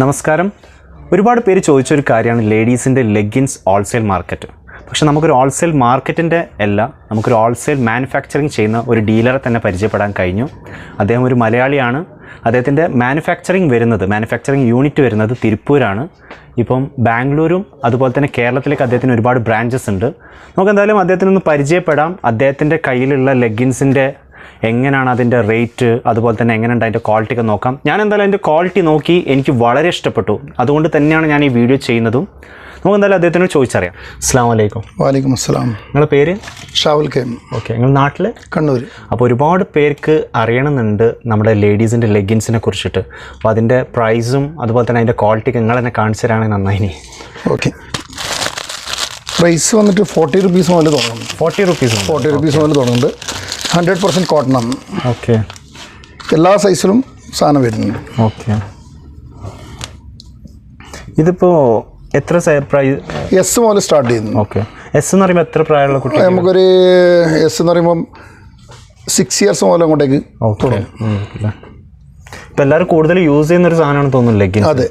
നമസ്കാരം. ഒരുപാട് പേര് ചോദിച്ചൊരു കാര്യമാണ് ലേഡീസിന്റെ ലെഗിൻസ് ഹോൾസെയിൽ മാർക്കറ്റ്. പക്ഷെ നമുക്കൊരു ഹോൾസെയിൽ മാർക്കറ്റിന്റെ അല്ല നമുക്കൊരു ഹോൾസെയിൽ മാനുഫാക്ചറിങ് ചെയ്യുന്ന ഒരു ഡീലറെ തന്നെ പരിചയപ്പെടാൻ കഴിഞ്ഞു. അദ്ദേഹം ഒരു മലയാളിയാണ്. അദ്ദേഹത്തിന്റെ മാനുഫാക്ചറിങ് വരുന്നത് മാനുഫാക്ചറിങ് യൂണിറ്റ് വരുന്നത് തിരുപ്പൂരാണ്. ഇപ്പം ബാംഗ്ലൂരും അതുപോലെ തന്നെ കേരളത്തിലേക്ക് അദ്ദേഹത്തിന് ഒരുപാട് ബ്രാഞ്ചസ് ഉണ്ട്. നമുക്ക് എന്തായാലും അദ്ദേഹത്തിനൊന്ന് പരിചയപ്പെടാം. അദ്ദേഹത്തിന്റെ കയ്യിലുള്ള ലെഗിൻസിന്റെ എങ്ങനെയാണ് അതിന്റെ റേറ്റ് അതുപോലെ തന്നെ എങ്ങനെയുണ്ട് അതിന്റെ ക്വാളിറ്റി ഒക്കെ നോക്കാം. ഞാൻ എന്തായാലും അതിന്റെ ക്വാളിറ്റി നോക്കി എനിക്ക് വളരെ ഇഷ്ടപ്പെട്ടു. അതുകൊണ്ട് തന്നെയാണ് ഞാൻ ഈ വീഡിയോ ചെയ്യുന്നതും. നമുക്ക് എന്തായാലും അദ്ദേഹത്തിനോട് ചോദിച്ചറിയാം. അസ്സാം വലൈക്കും വാലിക്കും അസ്സലാം. നിങ്ങളുടെ പേര്? ഷാവുൽ കെം. ഓക്കെ നിങ്ങൾ നാട്ടിൽ കണ്ണൂർ അപ്പോൾ ഒരുപാട് പേർക്ക് അറിയണമെന്നുണ്ട് നമ്മുടെ ലേഡീസിന്റെ ലെഗിൻസിനെ കുറിച്ചിട്ട്. അപ്പോൾ അതിന്റെ പ്രൈസും അതുപോലെ തന്നെ അതിന്റെ ക്വാളിറ്റിക്ക് നിങ്ങൾ തന്നെ കാണിച്ചു തരാണെങ്കിൽ നന്നായി. ഓക്കെ. പ്രൈസ് വന്നിട്ട് ഫോർട്ടി റുപ്പീസ് മുതൽ തുടങ്ങുന്നുണ്ട് ഫോർട്ടി റുപ്പീസ് ഫോർട്ടി റുപ്പീസ് മുതൽ തുടങ്ങുന്നുണ്ട്. ഹൺഡ്രഡ് പെർസെന്റ് കോട്ടൺ ആണ് ഓക്കെ. എല്ലാ സൈസിലും സാധനം വരുന്നുണ്ട്. ഓക്കെ. ഇതിപ്പോൾ എത്ര പ്രൈസ് എസ് മുതൽ സ്റ്റാർട്ട് ചെയ്യുന്നു. ഓക്കെ. എസ് എന്ന് പറയുമ്പോൾ എത്ര പ്രായമുള്ള കുട്ടി നമുക്കൊരു എസ് എന്ന് പറയുമ്പം സിക്സ് ഇയേഴ്സ് മുതൽ അങ്ങോട്ടേക്ക് ഓക്കെ. ഇപ്പം എല്ലാവരും കൂടുതൽ യൂസ് ചെയ്യുന്ന ഒരു സാധനമാണ് തോന്നുന്നില്ലേ അതെ.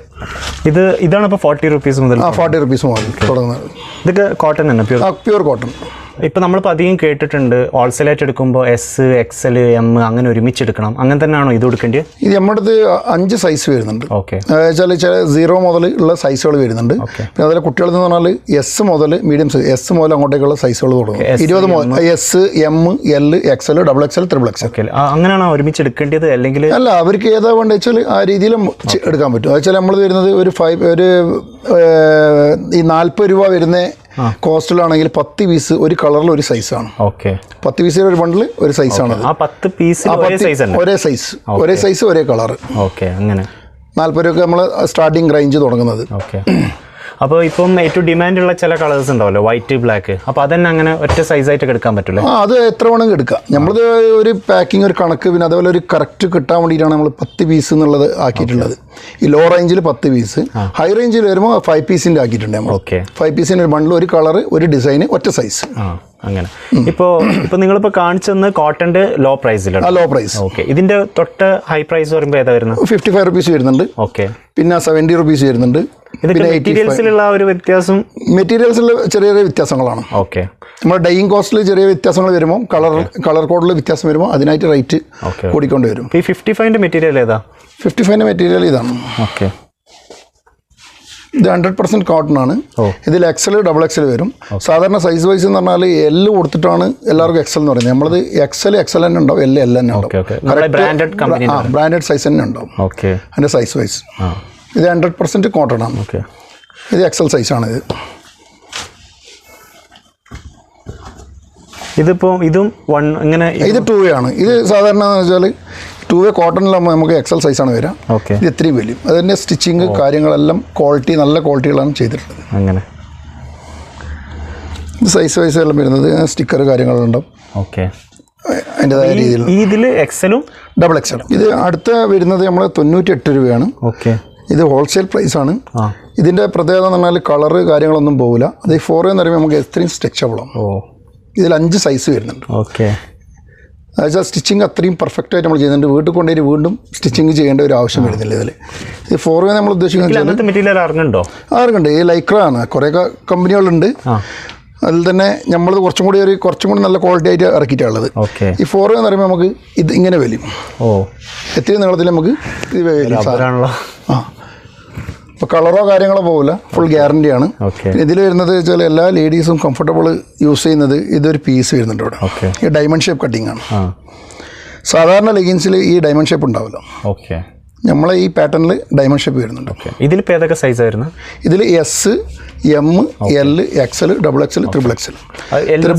ഇത് ഇതാണ് ഇപ്പോൾ ഫോർട്ടി റുപ്പീസ് മുതൽ ആ ഫോർട്ടി റുപ്പീസ് മുതൽ തുടങ്ങുന്നത്. ഇതൊക്കെ കോട്ടൺ തന്നെ പ്യൂർ പ്യൂർ കോട്ടൺ ഇപ്പം നമ്മളിപ്പോൾ അധികം കേട്ടിട്ടുണ്ട് ഹോൾസെയിലായിട്ട് എടുക്കുമ്പോൾ എസ് എക്സൽ എം അങ്ങനെ ഒരുമിച്ച് എടുക്കണം അങ്ങനെ തന്നെയാണോ ഇത് എടുക്കേണ്ടത് ഇത് നമ്മുടെ അടുത്ത് അഞ്ച് സൈസ് വരുന്നുണ്ട്. ഓക്കെ വെച്ചാൽ ചില സീറോ മുതൽ ഉള്ള സൈസുകൾ വരുന്നുണ്ട്. പിന്നെ അതിലെ കുട്ടികൾ എന്ന് പറഞ്ഞാൽ എസ് മുതൽ മീഡിയം സൈസ് എസ് മുതൽ അങ്ങോട്ടേക്കുള്ള സൈസുകൾ തുടങ്ങും. ഇരുപത് മുതൽ S M L XL double XL triple XL okay അങ്ങനെയാണോ ഒരുമിച്ച് എടുക്കേണ്ടത് അല്ലെങ്കിൽ അല്ല അവർക്ക് ഏതാ വേണ്ടത് വെച്ചാൽ ആ രീതിയിലും എടുക്കാൻ പറ്റും. അത് വെച്ചാൽ നമ്മൾ വരുന്നത് ഒരു ഫൈവ് ഒരു ഈ നാൽപ്പത് രൂപ വരുന്ന കോസ്റ്റിലാണെങ്കിൽ പത്ത് പീസ് ഒരു കളറിൽ ഒരു സൈസാണ് ഓക്കെ. പത്ത് പീസിൽ ഒരു ബണ്ടിൽ ഒരു സൈസാണ് ആ പത്ത് ഒരേ സൈസ് ആണ് ഒരേ സൈസ് ഒരേ സൈസ് ഒരേ കളർ ഓക്കെ അങ്ങനെ. നാൽപ്പത് രൂപ നമ്മൾ സ്റ്റാർട്ടിങ് റേഞ്ച് തുടങ്ങുന്നത്. ഓക്കെ. അപ്പോൾ ഇപ്പം ഏറ്റവും ഡിമാൻഡ് ഉള്ള ചില കളേഴ്സ് ഉണ്ടാവല്ലോ വൈറ്റ് ബ്ലാക്ക് അപ്പോൾ അതന്നെ അങ്ങനെ ഒറ്റ സൈസായിട്ട് എടുക്കാൻ പറ്റുള്ളൂ ആ അത് എത്ര വേണമെങ്കിൽ എടുക്കാം നമ്മളത് ഒരു പാക്കിംഗ് ഒരു കണക്ക് പിന്നെ അതേപോലെ ഒരു കറക്റ്റ് കിട്ടാൻ വേണ്ടിയിട്ടാണ് നമ്മൾ പത്ത് പീസ് എന്നുള്ളത് ആക്കിയിട്ടുള്ളത്. ഈ ലോ റേഞ്ചിൽ പത്ത് പീസ് ഹൈ റേഞ്ചിൽ വരുമ്പോൾ ഫൈവ് പീസിന്റെ ആക്കിയിട്ടുണ്ട് നമ്മൾ ഫൈവ് പീസിന് ഒരു ബണ്ടിൽ ഒരു കളർ ഒരു ഡിസൈന് ഒറ്റ സൈസ് അങ്ങനെ. ഇപ്പോൾ ഇപ്പോൾ നിങ്ങളിപ്പോൾ കാണിച്ചെന്ന് കോട്ടന്റെ ലോ പ്രൈസിലാണ് ലോ പ്രൈസ് ഓക്കെ ഇതിന്റെ തൊട്ട് ഹൈ പ്രൈസ് പറയുമ്പോൾ ഏതാ വരുന്നത്? ഫിഫ്റ്റി ഫൈവ് റുപ്പീസ് വരുന്നുണ്ട്. ഓക്കെ പിന്നെ സെവന്റി റുപ്പീസ് വരുന്നുണ്ട്. മെറ്റീരിയൽസിലുള്ള ഒരു വ്യത്യാസം? മെറ്റീരിയൽസിൽ ചെറിയ ചെറിയ വ്യത്യാസങ്ങളാണ്. ഓക്കെ നമ്മുടെ ഡൈയിങ് കോസ്റ്റിൽ ചെറിയ വ്യത്യാസങ്ങൾ വരുമ്പോൾ കളർ കളർ കോഡിൽ വ്യത്യാസം വരുമ്പോൾ അതിനായിട്ട് റേറ്റ് കൂടിക്കൊണ്ട് വരും. ഈ ഫിഫ്റ്റി ഫൈവിന്റെ മെറ്റീരിയൽ ഏതാ? ഫിഫ്റ്റി ഫൈവിന്റെ മെറ്റീരിയൽ ഇതാണ്. ഓക്കെ ഇത് ഹൺഡ്രഡ് പെർസെന്റ് കോട്ടൺ ആണ്. ഇതിൽ എക്സൽ ഡബിൾ എക്സൽ വരും. സാധാരണ സൈസ് വൈസ് എന്ന് പറഞ്ഞാൽ എല്ല് കൊടുത്തിട്ടാണ് എല്ലാവർക്കും എക്സൽ എന്ന് പറയുന്നത്. നമ്മളത് എക്സൽ എക്സൽ തന്നെ ഉണ്ടാവും. എല്ല് എൽ തന്നെ ഉണ്ടാവും. ആ ബ്രാൻഡഡ് സൈസ് തന്നെ ഉണ്ടാവും. ഓക്കെ. അതിന്റെ സൈസ് വൈസ് ഇത് ഹൺഡ്രഡ് പെർസെന്റ് കോട്ടൺ ആണ്. ഓക്കെ. ഇത് എക്സൽ സൈസ് ആണ് ഇത്. ഇതിപ്പോ ഇതും വൺ ഇങ്ങനെ ഇത് ടൂ ആണ്. ഇത് സാധാരണ എന്ന് വെച്ചാൽ ടൂ വേ കോട്ടണിലാകുമ്പോൾ നമുക്ക് എക്സൽ സൈസാണ് വരിക ഓക്കെ ഇത് ഇത്രയും വലിയ അതിന്റെ സ്റ്റിച്ചിങ് കാര്യങ്ങളെല്ലാം ക്വാളിറ്റി നല്ല ക്വാളിറ്റികളാണ് ചെയ്തിട്ടുള്ളത്. അങ്ങനെ. സൈസ് വൈസ് എല്ലാം വരുന്നത് സ്റ്റിക്കർ കാര്യങ്ങളുണ്ടാവും. ഓക്കെ അതിന്റെതായ രീതിയിൽ ഇതിൽ എക്സലും ഡബിൾ എക്സലും ഇത് അടുത്ത വരുന്നത് നമ്മൾ തൊണ്ണൂറ്റി എട്ട് രൂപയാണ്. ഓക്കെ ഇത് ഹോൾസെയിൽ പ്രൈസ് ആണ്. ഇതിന്റെ പ്രത്യേകത എന്ന് പറഞ്ഞാൽ കളറ് കാര്യങ്ങളൊന്നും പോകില്ല അത് ഫോർ എന്ന് പറയുമ്പോൾ നമുക്ക് എത്രയും സ്ട്രെച്ചബിളാണ് ഓ. ഇതിൽ അഞ്ച് സൈസ് വരുന്നുണ്ട്. ഓക്കെ അതായത് സ്റ്റിച്ചിങ് അത്രയും പെർഫെക്റ്റ് ആയിട്ട് നമ്മൾ ചെയ്യുന്നുണ്ട്. വീട്ടിൽ കൊണ്ടുപോയി വീണ്ടും സ്റ്റിച്ചിങ് ചെയ്യേണ്ട ഒരു ആവശ്യം വരുന്നില്ല ഇതിൽ ഈ ഫോർ വേ നമ്മൾ ഉദ്ദേശിക്കുന്നത് ഇറങ്ങുന്നുണ്ടോ ആർക്കുണ്ട് ഈ ലൈക്ര ആണ്. കുറേ കമ്പനികളുണ്ട് അതിൽ തന്നെ നമ്മൾ കുറച്ചും കൂടി ഒരു കുറച്ചും കൂടി നല്ല ക്വാളിറ്റി ആയിട്ട് ഇറക്കിയിട്ടുള്ളത് ഓക്കെ. ഈ ഫോർ വേ എന്ന് പറയുമ്പോൾ നമുക്ക് ഇത് ഇങ്ങനെ വലിയും ഓ. എത്ര നീളത്തിൽ നമുക്ക് ഇത് വലിയ സാധനമാണല്ലോ ആ. ഇപ്പോൾ കളറോ കാര്യങ്ങളോ പോകില്ല ഫുൾ ഗ്യാരണ്ടിയാണ് ഇതിൽ വരുന്നത് വെച്ചാൽ എല്ലാ ലേഡീസും കംഫർട്ടബിൾ യൂസ് ചെയ്യുന്നത് ഇതൊരു പീസ് വരുന്നുണ്ട് ഇവിടെ. ഓക്കെ ഈ ഡയമണ്ട് ഷേപ്പ് കട്ടിംഗ് ആണ്. സാധാരണ ലെഗിൻസിൽ ഈ ഡയമണ്ട് ഷേപ്പ് ഉണ്ടാവില്ല. ഓക്കെ നമ്മളെ ഈ പാറ്റേണിൽ ഡയമണ്ട് ഷേപ്പ് വരുന്നുണ്ട്. ഇതിൽ ഇതിലിപ്പോൾ ഏതൊക്കെ സൈസ് ആയിരുന്നു? ഇതിൽ S M L XL double XL triple XL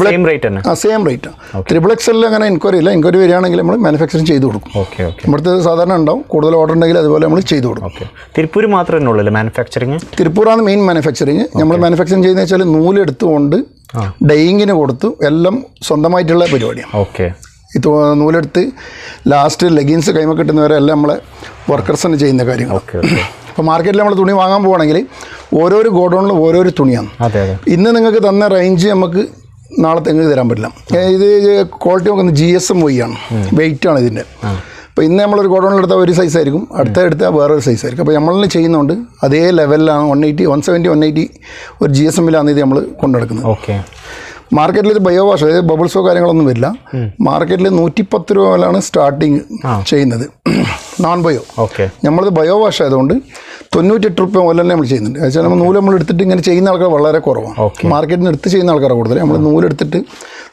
same rate ആണ് ആ സെയിം റേറ്റ് ത്രിബിൾ എക്സലിൽ അങ്ങനെ എൻക്വയറി ഇല്ല. എൻക്വയറി വരികയാണെങ്കിൽ നമ്മൾ മാനുഫാക്ചറിങ് ചെയ്ത് കൊടുക്കും. ഓക്കെ ഓക്കെ ഇവിടുത്തെ സാധാരണ ഉണ്ടാവും. കൂടുതൽ ഓർഡർ ഉണ്ടെങ്കിൽ അതുപോലെ നമ്മൾ ചെയ്ത് കൊടുക്കും. ഓക്കെ തിരുപ്പൂർ മാത്രമേ ഉള്ളൂ മാനുഫാക്ചറിങ് തിരുപ്പൂറാണ് മെയിൻ മാനുഫാക്ചറിങ് നമ്മൾ മാനുഫാക്ചറിങ് ചെയ്യുന്നത് വെച്ചാൽ നൂലെടുത്തുകൊണ്ട്. ഡൈയിങ്ങിന് കൊടുത്തു. എല്ലാം സ്വന്തമായിട്ടുള്ള പരിപാടിയാണ്. ഓക്കെ ഈ നൂലെടുത്ത് ലാസ്റ്റ് ലെഗിൻസ് കൈമ കിട്ടുന്നവരെ എല്ലാം നമ്മളെ വർക്കേഴ്സ് തന്നെ ചെയ്യുന്ന കാര്യങ്ങൾ അപ്പോൾ മാർക്കറ്റിൽ നമ്മൾ തുണി വാങ്ങാൻ പോവുകയാണെങ്കിൽ ഓരോരോ ഗോഡൗണിലും ഓരോരോ തുണിയാണ്. ഇന്ന് നിങ്ങൾക്ക് തന്ന റേഞ്ച് നമുക്ക് നാളെ തെങ്ങ് തരാൻ പറ്റില്ല. ഇത് ക്വാളിറ്റി നോക്കുന്ന ജി എസ് എം വൈ ആണ്. വെയിറ്റ് ആണ് ഇതിന്റെ അപ്പോൾ ഇന്ന് നമ്മളൊരു ഗോഡൗണിൽ എടുത്താൽ ഒരു സൈസ് ആയിരിക്കും. അടുത്ത എടുത്താൽ വേറൊരു സൈസ് ആയിരിക്കും. അപ്പോൾ നമ്മളിൽ ചെയ്യുന്നുണ്ട് അതേ ലെവലിലാണ് one eighty one seventy one eighty ഒരു ജി എസ് എമ്മിലാണ് ഇത് നമ്മൾ കൊണ്ടുനടക്കുന്നത്. ഓക്കെ. മാർക്കറ്റിൽ ഇത് ബയോ വാഷ് അതായത് ബബിൾസോ കാര്യങ്ങളൊന്നും വരില്ല. മാർക്കറ്റിൽ നൂറ്റിപ്പത്ത് രൂപ മുതലാണ് സ്റ്റാർട്ടിങ് ചെയ്യുന്നത്. Non bio okay. നമ്മളത് ബയോ വാഷ് ആയതുകൊണ്ട് തൊണ്ണൂറ്റെട്ട് റുപ്യ മുതൽ തന്നെ നമ്മൾ ചെയ്യുന്നുണ്ട്. വെച്ചാൽ നമ്മൾ നൂൽ നമ്മൾ എടുത്തിട്ട് ഇങ്ങനെ ചെയ്യുന്ന ആൾക്കാർ വളരെ കുറവാണ്. മാർക്കറ്റിൽ നിന്ന് എടുത്ത് ചെയ്യുന്ന ആൾക്കാർ കൂടുതൽ നമ്മൾ നൂലെടുത്തിട്ട്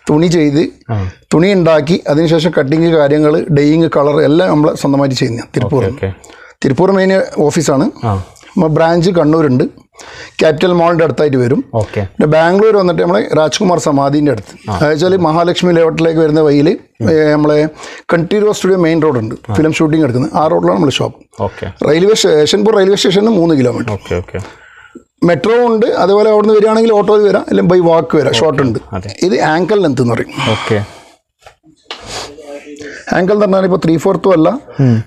തുണി ചെയ്ത് തുണി ഉണ്ടാക്കി അതിനുശേഷം കട്ടിങ് കാര്യങ്ങൾ ഡെയിങ് കളർ എല്ലാം നമ്മൾ സ്വന്തമായിട്ട് ചെയ്യുന്ന തിരുപ്പൂർ തിരുപ്പൂർ മെയിൻ ഓഫീസാണ് ബ്രാഞ്ച് കണ്ണൂരുണ്ട്. ക്യാപിറ്റൽ മാളിന്റെ അടുത്തായിട്ട് വരും. ഓക്കെ പിന്നെ ബാംഗ്ലൂർ വന്നിട്ട് നമ്മളെ രാജ്കുമാർ സമാധിന്റെ അടുത്ത്. അതായത് മഹാലക്ഷ്മി ലേഔട്ടിലേക്ക് വരുന്ന വഴിയിൽ നമ്മളെ കണ്ടിന്യൂ സ്റ്റുഡിയോ മെയിൻ റോഡ് ഉണ്ട്. ഫിലിം ഷൂട്ടിംഗ് എടുക്കുന്നത്. ആ റോഡിലാണ് നമ്മൾ ഷോപ്പ് ഓക്കെ റെയിൽവേ സ്റ്റേഷൻപൂർ റെയിൽവേ സ്റ്റേഷനിൽ മൂന്ന് കിലോമീറ്റർ ഓക്കെ ഓക്കെ മെട്രോ ഉണ്ട്. അതുപോലെ അവിടുന്ന് വരികയാണെങ്കിൽ ഓട്ടോയിൽ വരാം. അല്ലെങ്കിൽ ബൈ വാക്ക് വരാം. ഷോർട്ട് ഉണ്ട്. ഇത് ആങ്കൽ ലെങ്ത് എന്ന് പറയും. ആങ്കൽ എന്ന് പറഞ്ഞാൽ ഇപ്പോൾ ത്രീ ഫോർത്തും അല്ല.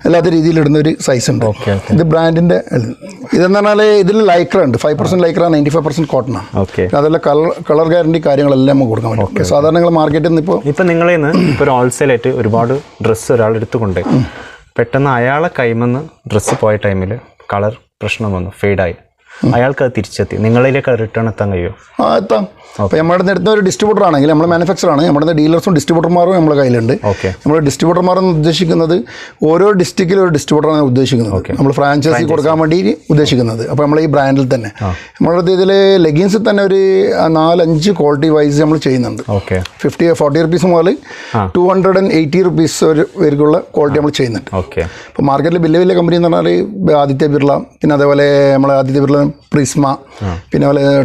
അല്ലാത്ത രീതിയിൽ ഇടുന്ന ഒരു സൈസ് ഉണ്ട്. ഇത് ബ്രാൻഡിന്റെ ഇതെന്ന് പറഞ്ഞാൽ ഇതിൽ ലൈക്ര ഉണ്ട്. Five percent Lycra ninety five ആണ്. ഓക്കെ അതെല്ലാം കളർ കളർ ഗ്യാരണ്ടി കാര്യങ്ങളെല്ലാം നമുക്ക് കൊടുക്കാൻ പറ്റും. സാധാരണ നിങ്ങൾ മാർക്കറ്റിൽ നിന്ന് ഇപ്പോൾ ഇപ്പം നിങ്ങളിൽ നിന്ന് ഇപ്പോൾ ഹോൾസെയിലായിട്ട് ഒരുപാട് ഡ്രസ്സ് ഒരാൾ എടുത്തുകൊണ്ട് പെട്ടെന്ന് അയാളെ കൈമെന്ന് ഡ്രസ്സ് പോയ ടൈമിൽ കളർ പ്രശ്നം വന്നു ഫെയ്ഡായി അയാൾക്ക് അത് തിരിച്ചെത്തി. നിങ്ങളിലേക്ക് റിട്ടേൺ എത്താൻ കഴിയുമോ ആ എത്താം. അപ്പോൾ നമ്മുടെ നേരത്തെ ഒരു ഡിസ്ട്രിബ്യൂട്ടർ ആണെങ്കിൽ നമ്മൾ മാനുഫാക്ചർ ആണ്. നമ്മുടെ ഡീലേഴ്സും ഡിസ്ട്രിബ്യൂട്ടർമാരും നമ്മുടെ കയ്യിലുണ്ട്. ഓക്കെ നമ്മൾ ഡിസ്ട്രിബ്യൂട്ടർമാർ എന്ന് ഉദ്ദേശിക്കുന്നത് ഓരോ ഡിസ്ട്രിക്റ്റിലും ഒരു ഡിസ്ട്രിബ്യൂട്ടറാണ് ഉദ്ദേശിക്കുന്നത്. നമ്മൾ ഫ്രാഞ്ചൈസി കൊടുക്കാൻ വേണ്ടി ഉദ്ദേശിക്കുന്നത്. അപ്പോൾ നമ്മൾ ഈ ബ്രാൻഡിൽ തന്നെ. നമ്മുടെ അടുത്ത് ഇതിൽ ലെഗിൻസിൽ തന്നെ ഒരു നാലഞ്ച് ക്വാളിറ്റി വൈസ് നമ്മൾ ചെയ്യുന്നുണ്ട്. ഓക്കെ ഫിഫ്റ്റി ഫോർട്ടി റുപ്പീസ് മുതൽ two hundred and eighty rupees ഒരു വരെയുള്ള ക്വാളിറ്റി നമ്മൾ ചെയ്യുന്നുണ്ട്. ഓക്കെ അപ്പോൾ മാർക്കറ്റിൽ വലിയ വലിയ കമ്പനി എന്ന് പറഞ്ഞാൽ ആദിത്യ ബിർള പിന്നെ അതേപോലെ നമ്മൾ ആദിത്യ ബിർള പ്രിസ്മ പിന്നെ അതുപോലെ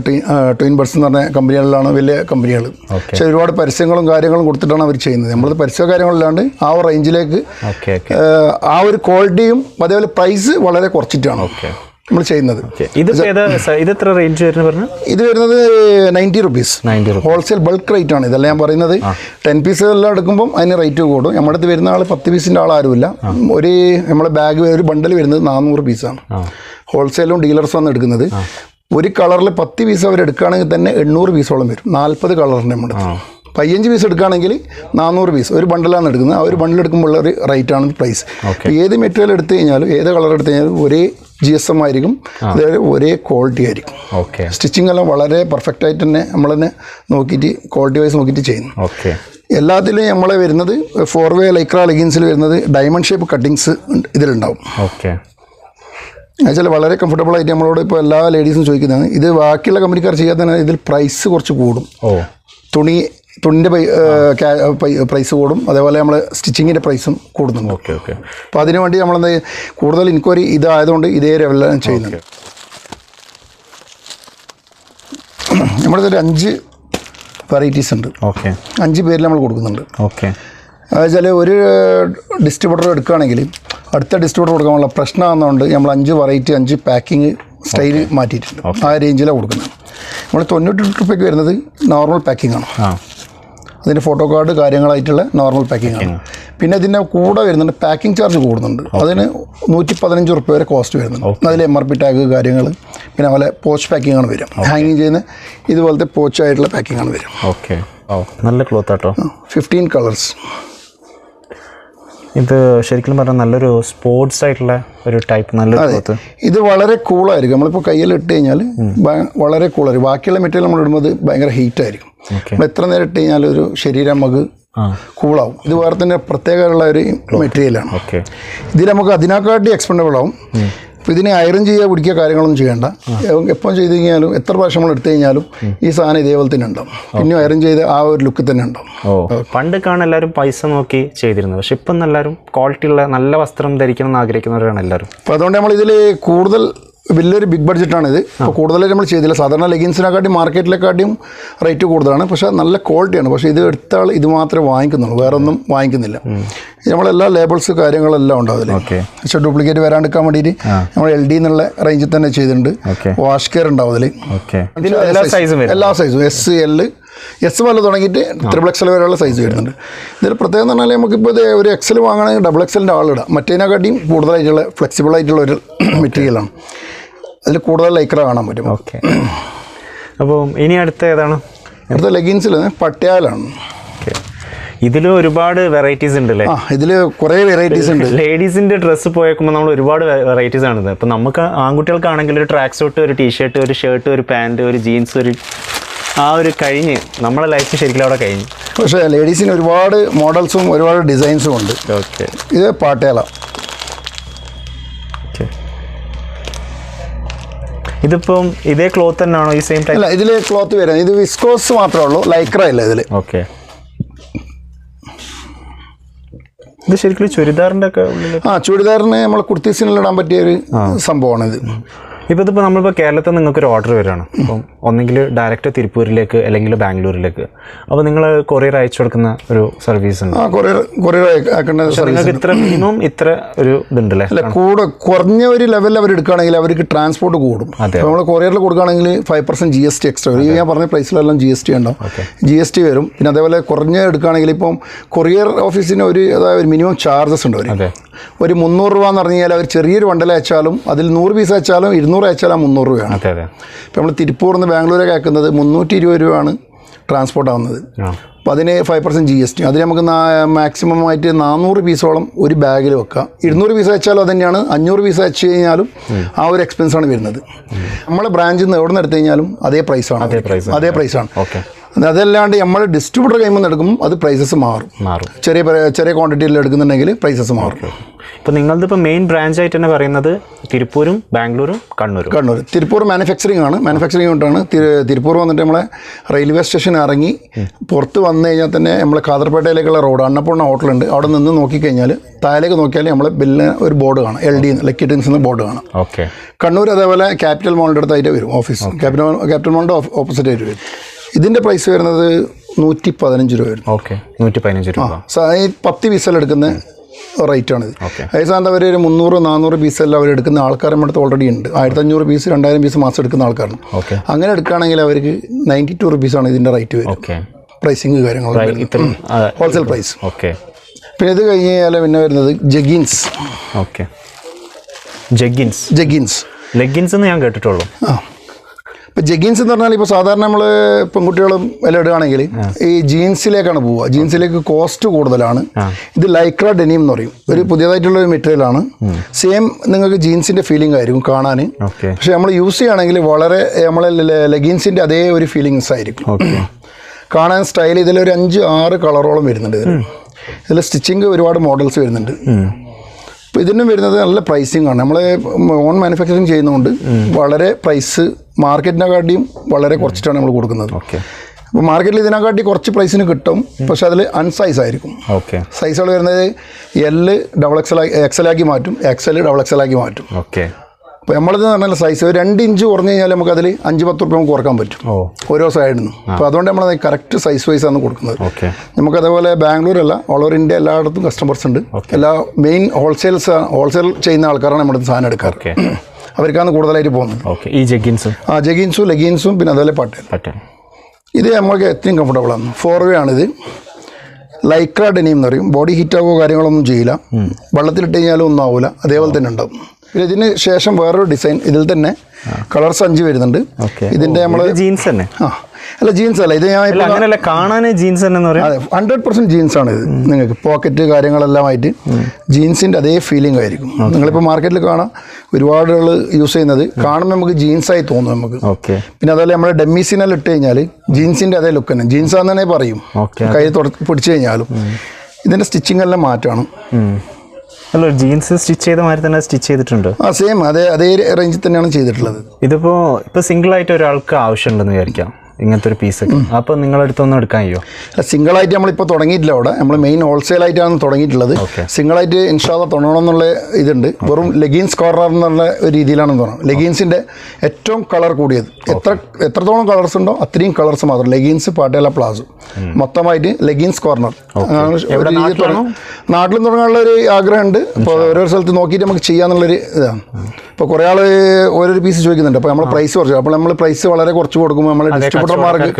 ട്വിൻ ബർഡ്സ് എന്ന് പറഞ്ഞ കമ്പനികളിലാണ് വലിയ കമ്പനികൾ. പക്ഷേ ഒരുപാട് പരസ്യങ്ങളും കാര്യങ്ങളും കൊടുത്തിട്ടാണ് അവർ ചെയ്യുന്നത്. നമ്മളത് പരസ്യ കാര്യങ്ങളില്ലാണ്ട് ആ റേഞ്ചിലേക്ക് ആ ഒരു ക്വാളിറ്റിയും അതേപോലെ പ്രൈസ് വളരെ കുറച്ചിട്ടാണ്. ഓക്കെ. നമ്മൾ ചെയ്യുന്നത്. ഇത് എത്ര റേഞ്ച് വരുന്നത് പറഞ്ഞു ഇത് വരുന്നത് ninety rupees wholesale bulk rate ആണ്. ഇതെല്ലാം ഞാൻ പറയുന്നത്. ടെൻ പീസ് എല്ലാം എടുക്കുമ്പോൾ അതിന് റേറ്റ് കൂടും. നമ്മുടെ അടുത്ത് വരുന്ന ആൾ പത്ത് പീസിന്റെ ആളാരുമില്ല ഒരു നമ്മളെ ബാഗ് ഒരു ബണ്ടൽ വരുന്നത് നാനൂറ് പീസാണ് ഹോൾസെയിലും ഡീലേഴ്സും ആണ് എടുക്കുന്നത്. ഒരു കളറിൽ പത്ത് പീസ് അവർ എടുക്കുകയാണെങ്കിൽ തന്നെ എണ്ണൂറ് പീസോളം വരും. നാൽപ്പത് കളറിന്റെ നമ്മുടെ പതിനഞ്ച് പയ്യഞ്ച് പീസ് എടുക്കുകയാണെങ്കിൽ നാനൂറ് പീസ് ഒരു ബണ്ടിലാണ് എടുക്കുന്നത്. ആ ഒരു ബണ്ടിൽ എടുക്കുമ്പോൾ ഒരു റേറ്റ് ആണ് പ്രൈസ് ഏത് മെറ്റീരിയൽ എടുത്തു കഴിഞ്ഞാലും ഏത് കളർ എടുത്തു കഴിഞ്ഞാലും ഒരേ ജി എസ് എം ആയിരിക്കും. അതായത് ഒരേ ക്വാളിറ്റി ആയിരിക്കും. ഓക്കെ സ്റ്റിച്ചിങ് എല്ലാം വളരെ പെർഫെക്റ്റ് ആയിട്ട് തന്നെ നമ്മൾ തന്നെ നോക്കിയിട്ട് ക്വാളിറ്റി വൈസ് നോക്കിയിട്ട് ചെയ്യുന്നു. ഓക്കെ എല്ലാത്തിലും നമ്മളെ വരുന്നത് ഫോർ വേ ലൈക്ര ലെഗിൻസിൽ വരുന്നത് ഡയമണ്ട് ഷേപ്പ് കട്ടിങ്സ് ഇതിലുണ്ടാവും. ഓക്കെ എന്നുവെച്ചാൽ വളരെ കംഫർട്ടബിൾ ആയിട്ട് നമ്മളോട് ഇപ്പോൾ എല്ലാ ലേഡീസും ചോദിക്കുന്നതാണ് ഇത് ബാക്കിയുള്ള കമ്പനിക്കാർ ചെയ്യാത്ത ഇതിൽ പ്രൈസ് കുറച്ച് കൂടും. ഓ. തുണി തുണിന്റെ പ്രൈസ് കൂടും. അതേപോലെ നമ്മൾ സ്റ്റിച്ചിങ്ങിന്റെ പ്രൈസും കൂടുന്നുണ്ട്. Okay okay. അപ്പോൾ അതിനു വേണ്ടി നമ്മളെന്ത് കൂടുതൽ ഇൻക്വയറി ഇതായതുകൊണ്ട് ഇതേ ലെവലിലാണ് ചെയ്യുന്നത്. നമ്മുടെ ഒരു അഞ്ച് വെറൈറ്റീസ് ഉണ്ട്. ഓക്കെ. അഞ്ച് പേരിൽ നമ്മൾ കൊടുക്കുന്നുണ്ട്. ഓക്കെ. വെച്ചാൽ ഒരു ഡിസ്ട്രിബ്യൂട്ടർ എടുക്കുകയാണെങ്കിൽ അടുത്ത ഡിസ്ട്രിബ്യൂട്ടർ കൊടുക്കാനുള്ള പ്രശ്നമാകുന്നതുകൊണ്ട് നമ്മൾ അഞ്ച് വെറൈറ്റി അഞ്ച് പാക്കിങ് സ്റ്റൈൽ മാറ്റിയിട്ടുണ്ട്. ആ റേഞ്ചിലാണ് കൊടുക്കുന്നത്. നമ്മൾ തൊണ്ണൂറ്റി രൂപയ്ക്ക് വരുന്നത് നോർമൽ പാക്കിംഗ് ആണ്. ആ. അതിന്റെ ഫോട്ടോ കാർഡ് കാര്യങ്ങളായിട്ടുള്ള നോർമൽ പാക്കിംഗ് ആണ്. പിന്നെ ഇതിന്റെ കൂടെ വരുന്നുണ്ട് പാക്കിംഗ് ചാർജ് കൂടുന്നുണ്ട്. അതിന് നൂറ്റി പതിനഞ്ച് റുപ്യ വരെ കോസ്റ്റ് വരുന്നുണ്ട്. അതിൽ എം ആർ പി ടാഗ് കാര്യങ്ങൾ പിന്നെ അതുപോലെ പോച്ച് പാക്കിംഗ് ആണ് വരും ഹാങ്ങിങ് ചെയ്യുന്ന ഇതുപോലത്തെ പോച്ച് ആയിട്ടുള്ള പാക്കിംഗ് ആണ് വരും ഓക്കെ നല്ല ക്ലോത്ത് ആട്ടോ. ഫിഫ്റ്റീൻ കളേഴ്സ് ഇത് ശരിക്കും പറഞ്ഞാൽ നല്ലൊരു സ്പോർട്സ് ആയിട്ടുള്ള ഒരു ടൈപ്പ് നല്ലൊരു ക്ലോത്ത് ഇത് വളരെ കൂളായിരിക്കും നമ്മളിപ്പോൾ കയ്യിൽ ഇട്ട് കഴിഞ്ഞാൽ വളരെ കൂളായിരിക്കും ബാക്കിയുള്ള മെറ്റീരിയൽ നമ്മൾ ഇടുമ്പോൾ ഭയങ്കര ഹീറ്റ് ആയിരിക്കും. നമ്മൾ എത്ര നേരം ഇട്ട് കഴിഞ്ഞാൽ ഒരു ശരീരം നമുക്ക് കൂളാവും ഇത് വേറെ തന്നെ പ്രത്യേകമുള്ള ഒരു മെറ്റീരിയലാണ് ഇതിൽ നമുക്ക് അതിനെക്കാട്ടി എക്സ്പെൻഡബിൾ ആവും. അപ്പോൾ ഇതിനെ അയറൻ ചെയ്യുക പിടിക്കുക കാര്യങ്ങളൊന്നും ചെയ്യേണ്ട. എപ്പം ചെയ്ത് കഴിഞ്ഞാലും എത്ര പ്രാവശ്യം നമ്മൾ എടുത്തു കഴിഞ്ഞാലും ഈ സാധനം ഇതേപോലെ തന്നെ ഉണ്ടാവും. പിന്നെ അയറൻ ചെയ്ത് ആ ഒരു ലുക്ക് തന്നെ ഉണ്ടാവും. പണ്ട് കാണാൻ എല്ലാവരും പൈസ നോക്കി ചെയ്തിരുന്നത്. പക്ഷെ ഇപ്പം എല്ലാവരും ക്വാളിറ്റി ഉള്ള നല്ല വസ്ത്രം ധരിക്കണം എന്ന് ആഗ്രഹിക്കുന്നവരാണ് എല്ലാവരും. അപ്പോൾ അതുകൊണ്ട് നമ്മൾ ഇതിൽ കൂടുതൽ വലിയൊരു ബിഗ് ബഡ്ജറ്റാണ് ഇത് അപ്പോൾ കൂടുതലായിട്ട് നമ്മൾ ചെയ്തില്ല. സാധാരണ ലെഗിൻസിനെക്കാട്ടിയും മാർക്കറ്റിലെക്കാട്ടിയും റേറ്റ് കൂടുതലാണ്. പക്ഷേ നല്ല ക്വാളിറ്റിയാണ് പക്ഷേ ഇത് എടുത്ത ആൾ ഇത് മാത്രമേ വാങ്ങിക്കുന്നുള്ളൂ. വേറെ ഒന്നും വാങ്ങിക്കുന്നില്ല. നമ്മളെല്ലാ ലേബിൾസ് കാര്യങ്ങളെല്ലാം ഉണ്ടാവില്ല അതിൽ പക്ഷേ ഡ്യൂപ്ലിക്കേറ്റ് വരാണ്ടിരിക്കാൻ വേണ്ടിയിട്ട് നമ്മൾ എൽ ഡി എന്നുള്ള റേഞ്ചിൽ തന്നെ ചെയ്തിട്ടുണ്ട്. വാഷ് കെയർ ഉണ്ടാവും അതിൽ ഓക്കെ എല്ലാ സൈസും വരും എല്ലാ സൈസും എസ് എൽ എസ് മുതൽ തുടങ്ങിയിട്ട് ത്രിബിൾ എക്സൽ വരെയുള്ള സൈസ് വരുന്നുണ്ട്. ഇതിൽ പ്രത്യേകം എന്ന് പറഞ്ഞാൽ നമുക്കിപ്പോൾ ഇത് ഒരു എക്സൽ വാങ്ങണമെങ്കിൽ ഡബിൾ എക്സലിന്റെ ആളിടാം. മറ്റേതിനെക്കാട്ടിയും കൂടുതലായിട്ടുള്ള ഫ്ലെക്സിബിൾ ആയിട്ടുള്ള ഒരു മെറ്റീരിയലാണ് അതിൽ കൂടുതൽ ലൈക്ര കാണാൻ പറ്റും. ഓക്കെ. അപ്പോൾ ഇനി അടുത്ത ഏതാണ്? അടുത്ത ലെഗിൻസിൽ പട്യാലാണ്. ഓക്കെ. ഇതിലും ഒരുപാട് വെറൈറ്റീസ് ഉണ്ട് അല്ലേ ഇതിൽ കുറേ വെറൈറ്റീസ് ഉണ്ട്. ലേഡീസിന്റെ ഡ്രസ്സ് പോയേക്കുമ്പോൾ നമ്മൾ ഒരുപാട് വെറൈറ്റീസ് ആണ് അപ്പൊ നമുക്ക് ആൺകുട്ടികൾക്കാണെങ്കിൽ ഒരു ട്രാക്ക് സൂട്ട് ഒരു ടീഷർട്ട് ഒരു ഷർട്ട് ഒരു പാന്റ് ഒരു ജീൻസ് ഒരു ആ ഒരു കഴിഞ്ഞ് നമ്മളെ ലൈഫ് ശരിക്കും അവിടെ കഴിഞ്ഞു. പക്ഷേ ലേഡീസിന് ഒരുപാട് മോഡൽസും ഒരുപാട് ഡിസൈൻസും ഉണ്ട്. ഓക്കെ. ഇത് പാട്ടേല ഇതിപ്പം ഇതേ ക്ലോത്ത് തന്നെയാണോ ഈ സെയിം ടൈപ്പ് അല്ല ഇതിൽ ക്ലോത്ത് വരുന്നത് ഇത് വിസ്കോസ് മാത്രമേ ഉള്ളൂ ലൈക്ര ഇല്ല ഇതിൽ ഓക്കെ ഇത് ശരിക്കും ചുരിദാറിന്റെ ഒക്കെ ഉള്ളിൽ ആ ചുരിദാറിന് നമ്മൾ കുർത്തീസിനെല്ലാം ഇടാൻ പറ്റിയ ഒരു സംഭവമാണ് ഇത് ഇപ്പോൾ ഇതിപ്പോൾ നമ്മളിപ്പോൾ കേരളത്തിൽ നിങ്ങൾക്ക് ഒരു ഓർഡർ വരികയാണ്. അപ്പം ഒന്നെങ്കിൽ ഡയറക്റ്റ് തിരുപ്പൂരിലേക്ക് അല്ലെങ്കിൽ ബാംഗ്ലൂരിലേക്ക്. അപ്പോൾ നിങ്ങൾ കൊറിയർ അയച്ചു കൊടുക്കുന്ന ഒരു സർവീസ് ഉണ്ട്? ആ കൊറിയർ കൊറിയർ സർവീസ് നിങ്ങൾക്ക് ഇത്ര മിനിമം ഇത്ര ഒരു ഇതുണ്ടല്ലേ? അല്ല കൂടെ കുറഞ്ഞ ഒരു ലെവലിൽ അവർ എടുക്കുകയാണെങ്കിൽ അവർക്ക് ട്രാൻസ്പോർട്ട് കൂടും. അതെ. നമ്മൾ കൊറിയറിൽ കൊടുക്കുകയാണെങ്കിൽ five percent G S T extra വരും. ഞാൻ പറഞ്ഞ പ്രൈസിലെല്ലാം ജി എസ് ടി ഉണ്ടാവും ജി എസ് ടി വരും. പിന്നെ അതേപോലെ കുറഞ്ഞ എടുക്കുകയാണെങ്കിൽ ഇപ്പം കൊറിയർ ഓഫീസിന് ഒരു അതായത് ഒരു മിനിമം ചാർജസ് ഉണ്ട് അവർ ഒരു മുന്നൂറ് രൂപ എന്ന് പറഞ്ഞു കഴിഞ്ഞാൽ അവർ ചെറിയൊരു വണ്ടലയച്ചാലും അയച്ചാലും അതിൽ നൂറ് പീസ് അയച്ചാലും ഇരുന്നൂറ് അയച്ചാലും ആ മുന്നൂറ് രൂപയാണ്. അതെ അതെ. ഇപ്പം നമ്മൾ തിരുപ്പൂർ നിന്ന് ബാംഗ്ലൂരൊക്കെ അയക്കുന്നത് മുന്നൂറ്റി ഇരുപത് രൂപയാണ് ട്രാൻസ്പോർട്ട് ആവുന്നത്. അപ്പോൾ അതിന് five percent G S T അതിന് നമുക്ക് മാക്സിമം ആയിട്ട് നാനൂറ് പീസോളം ഒരു ബാഗിൽ വെക്കാം. ഇരുന്നൂറ് പീസ് അയച്ചാലും അത് തന്നെയാണ്. അഞ്ഞൂറ് പീസ് അയച്ചു കഴിഞ്ഞാലും ആ ഒരു എക്സ്പെൻസാണ് വരുന്നത്. നമ്മളെ ബ്രാഞ്ചിൽ നിന്ന് എവിടെ നിന്ന് എടുത്തു കഴിഞ്ഞാലും അതേ പ്രൈസാണ് അതേ പ്രൈസാണ് ഓക്കെ. അതല്ലാണ്ട് നമ്മൾ ഡിസ്ട്രിബ്യൂട്ടർ കൈമിൽ നിന്ന് എടുക്കുമ്പോൾ അത് പ്രൈസസ് മാറും. മാറും. ചെറിയ ചെറിയ ക്വാണ്ടിറ്റിയിൽ എടുക്കുന്നുണ്ടെങ്കിൽ പ്രൈസസ് മാറും. ഇപ്പോൾ നിങ്ങളുടെ ഇപ്പോൾ മെയിൻ ബ്രാഞ്ച് ആയിട്ട് തന്നെ പറയുന്നത് തിരുപ്പൂരും ബാംഗ്ലൂരും കണ്ണൂരും. കണ്ണൂർ തിരുപ്പൂർ മാനുഫാക്ചറിംഗ് ആണ്. മാനുഫാക്ചറിംഗ് കൊണ്ടാണ് തിരുപ്പൂർ വന്നിട്ട് നമ്മളെ റെയിൽവേ സ്റ്റേഷൻ ഇറങ്ങി പുറത്ത് വന്നു കഴിഞ്ഞാൽ തന്നെ നമ്മളെ കാതർപേട്ടയിലേക്കുള്ള റോഡ് അന്നപൂർണ ഹോട്ടലുണ്ട് അവിടെ നിന്ന് നോക്കിക്കഴിഞ്ഞാൽ താഴേക്ക് നോക്കിയാൽ നമ്മൾ ബില്ല് ഒരു ബോർഡ് കാണാം. എൽ ഡി ലക്കി ഡിങ്സ് എന്ന ബോർഡ് കാണാം. ഓക്കെ. കണ്ണൂർ അതേപോലെ ക്യാപിറ്റൽ മോളിന്റെ അടുത്തായിട്ട് വരും ഓഫീസ് ക്യാപിറ്റൽ ക്യാപിറ്റൽ മോളിന്റെ ഓപ്പോസിറ്റ് ആയിട്ട് വരും. ഇതിന്റെ പ്രൈസ് വരുന്നത് നൂറ്റി പതിനഞ്ച് രൂപ വരും ഓക്കെ നൂറ്റി പതിനഞ്ച് രൂപ ഈ പത്ത് പീസൽ എടുക്കുന്ന റേറ്റാണിത് അതേ സാധനം അവർ ഒരു മുന്നൂറ് നാനൂറ് പീസെല്ലാം അവർ എടുക്കുന്ന ആൾക്കാർ നമ്മുടെ അടുത്ത് ഓൾറെഡി ഉണ്ട്. ആയിരത്തി അഞ്ഞൂറ് പീസ് രണ്ടായിരം പീസ് മാസം എടുക്കുന്ന ആൾക്കാരാണ്. ഓക്കെ അങ്ങനെ എടുക്കുകയാണെങ്കിൽ അവർക്ക് നയന്റി ടു റുപ്പീസാണ് ഇതിന്റെ റേറ്റ് വരും ഓക്കെ പ്രൈസിങ് കാര്യങ്ങൾ ഹോൾസെയിൽ പ്രൈസ് ഓക്കെ പിന്നെ ഇത് കഴിഞ്ഞ് കഴിഞ്ഞാൽ പിന്നെ വരുന്നത് jeggings okay jeggings jeggings leggings എന്ന് ഞാൻ കേട്ടിട്ടുള്ളൂ. ആ. ഇപ്പം ജഗീൻസ് എന്ന് പറഞ്ഞാൽ ഇപ്പോൾ സാധാരണ നമ്മൾ പെൺകുട്ടികളും എല്ലാം ഇടുകയാണെങ്കിൽ ഈ ജീൻസിലേക്കാണ് പോവുക. ജീൻസിലേക്ക് കോസ്റ്റ് കൂടുതലാണ്. ഇത് ലൈക്ര ഡെനിം എന്ന് പറയും. ഒരു പുതിയതായിട്ടുള്ള ഒരു മെറ്റീരിയലാണ് സെയിം നിങ്ങൾക്ക് ജീൻസിന്റെ ഫീലിംഗ് ആയിരിക്കും കാണാൻ പക്ഷേ നമ്മൾ യൂസ് ചെയ്യുകയാണെങ്കിൽ വളരെ നമ്മളെ ലെഗിൻസിന്റെ അതേ ഒരു ഫീലിങ്സ് ആയിരിക്കും. കാണാൻ സ്റ്റൈൽ ഇതിലൊരു അഞ്ച് ആറ് കളറോളം വരുന്നുണ്ട് ഇതിൽ ഇതിൽ സ്റ്റിച്ചിങ് ഒരുപാട് മോഡൽസ് വരുന്നുണ്ട്. അപ്പോൾ ഇതിനും വരുന്നത് നല്ല പ്രൈസിങ് ആണ്. നമ്മൾ ഓൺ മാനുഫാക്ചറിങ് ചെയ്യുന്നതുകൊണ്ട് വളരെ പ്രൈസ് മാർക്കറ്റിനെക്കാട്ടിയും വളരെ കുറച്ചിട്ടാണ് നമ്മൾ കൊടുക്കുന്നത്. ഓക്കെ. അപ്പോൾ മാർക്കറ്റിൽ ഇതിനെക്കാട്ടി കുറച്ച് പ്രൈസിന് കിട്ടും. പക്ഷേ അതിൽ അൺസൈസ് ആയിരിക്കും. ഓക്കെ. സൈസുകൾ വരുന്നത് എൽ ഡബിൾ എക്സൽ എക്സലാക്കി മാറ്റും. എക്സൽ ഡബിൾ എക്സലാക്കി മാറ്റും. ഓക്കെ. അപ്പോൾ നമ്മളത് പറഞ്ഞാൽ സൈസ് ഒരു രണ്ട് ഇഞ്ച് കുറഞ്ഞു കഴിഞ്ഞാൽ നമുക്ക് അതിൽ അഞ്ച് പത്ത് റുപ്യ നമുക്ക് കുറയ്ക്കാൻ പറ്റും. ഓരോ സൈഡിൽ നിന്നും അപ്പോൾ അതുകൊണ്ട് നമ്മൾ കറക്റ്റ് സൈസ് വൈസ് ആണ് കൊടുക്കുന്നത്. ഓക്കെ. നമുക്ക് അതേപോലെ ബാംഗ്ലൂർ അല്ല ഓൾ ഓവർ ഇന്ത്യ എല്ലായിടത്തും കസ്റ്റമേഴ്സ് ഉണ്ട്. എല്ലാ മെയിൻ ഹോൾസെയിൽസ് ഹോൾസെയിൽ ചെയ്യുന്ന ആൾക്കാരാണ് നമ്മുടെ സാധനം എടുക്കാറ്. അവർക്കാണ് കൂടുതലായിട്ട് പോകുന്നത്. ഈ ജഗ്ഗിൻസും ആ ജഗീൻസും ലെഗീൻസും പിന്നെ അതുപോലെ പട്ടേൽ ഇത് നമുക്ക് ഏറ്റവും കംഫർട്ടബിൾ ആണ്. ഫോർ വേ ആണിത്. ലൈക്ര ഡെനിയും എന്ന് പറയും. ബോഡി ഹിറ്റ് ആവുകയോ കാര്യങ്ങളൊന്നും ചെയ്യില്ല. വെള്ളത്തിലിട്ട് കഴിഞ്ഞാലും ഒന്നും ആവില്ല അതേപോലെ തന്നെ ഉണ്ടാവും. പിന്നെ ഇതിന് ശേഷം വേറൊരു ഡിസൈൻ ഇതിൽ തന്നെ കളർ സഞ്ച് വരുന്നുണ്ട്. ഇതിന്റെ നമ്മൾ ജീൻസ് തന്നെ? ആ. അല്ല ജീൻസ് അല്ല. ഇത് ഞാൻ അങ്ങനെയല്ല കാണാനേ ജീൻസ് തന്നെ അതെ ഹൺഡ്രഡ് പെർസെന്റ് ജീൻസ് ആണ് ഇത്. നിങ്ങൾക്ക് പോക്കറ്റ് കാര്യങ്ങളെല്ലാം ആയിട്ട് ജീൻസിന്റെ അതേ ഫീലിംഗ് ആയിരിക്കും. നിങ്ങളിപ്പോൾ മാർക്കറ്റിൽ കാണാം ഒരുപാട് ആൾ യൂസ് ചെയ്യുന്നത് കാണുമ്പോൾ നമുക്ക് ജീൻസ് ആയി തോന്നും നമുക്ക്. പിന്നെ അതുപോലെ നമ്മൾ ഡെമ്മീസിനെല്ലാം ഇട്ട് കഴിഞ്ഞാൽ ജീൻസിന്റെ അതേ ലുക്ക് തന്നെ. ജീൻസ് ആണെന്ന് തന്നെ പറയും. കൈ പിടിച്ചു കഴിഞ്ഞാലും. ഇതിന്റെ സ്റ്റിച്ചിങ് എല്ലാം മാറ്റമാണ് അല്ല ജീൻസ് സ്റ്റിച്ച് ചെയ്ത മാതിരി തന്നെ സ്റ്റിച്ച് ചെയ്തിട്ടുണ്ട്. ആ സെയിം അതേ അതേ റേഞ്ചിൽ തന്നെയാണ് ചെയ്തിട്ടുള്ളത്. ഇതിപ്പോ ഇപ്പൊ സിംഗിൾ ആയിട്ട് ഒരാൾക്ക് ആവശ്യമുണ്ടെന്ന് വിചാരിക്കാം. ഇങ്ങനത്തെ ഒരു പീസ് അപ്പോൾ അപ്പൊ നിങ്ങളടുത്തൊന്നും എടുക്കാൻ കഴിയോ? സിംഗിളായിട്ട് നമ്മളിപ്പോൾ തുടങ്ങിയിട്ടില്ല അവിടെ. നമ്മൾ മെയിൻ ഹോൾസെയിൽ ആയിട്ടാണ് തുടങ്ങിയിട്ടുള്ളത്. സിംഗിൾ സിംഗിളായിട്ട് ഇൻഷാല്ല തുടങ്ങണം എന്നുള്ള ഇതുണ്ട്. വെറും ലെഗിൻസ് കോർണർ എന്നുള്ള ഒരു രീതിയിലാണ് തോന്നുന്നത്. ലെഗിൻസിന്റെ ഏറ്റവും കളർ കൂടിയത്. എത്ര എത്രത്തോളം കളേഴ്സ് ഉണ്ടോ അത്രയും കളേഴ്സ് മാത്രം. ലെഗിൻസ് പാട്ടേല പ്ലാസോ മൊത്തമായിട്ട് ലെഗിൻസ് കോർണർ? നാട്ടിലും തുടങ്ങാനുള്ള ഒരു ആഗ്രഹമുണ്ട്. അപ്പോൾ ഓരോ സ്ഥലത്ത് നോക്കിയിട്ട് നമുക്ക് ചെയ്യാന്നുള്ളൊരു ഇതാണ്. ഇപ്പോൾ കുറേ ആൾ ഓരോ പീസ് ചോദിക്കുന്നുണ്ട്. അപ്പോൾ നമ്മൾ പ്രൈസ് കുറച്ച്. അപ്പോൾ നമ്മൾ പ്രൈസ് വളരെ കുറച്ച് കൊടുക്കുമ്പോൾ നമ്മൾ ഡിസ്ട്രിബ്യൂട്ടർമാർക്ക്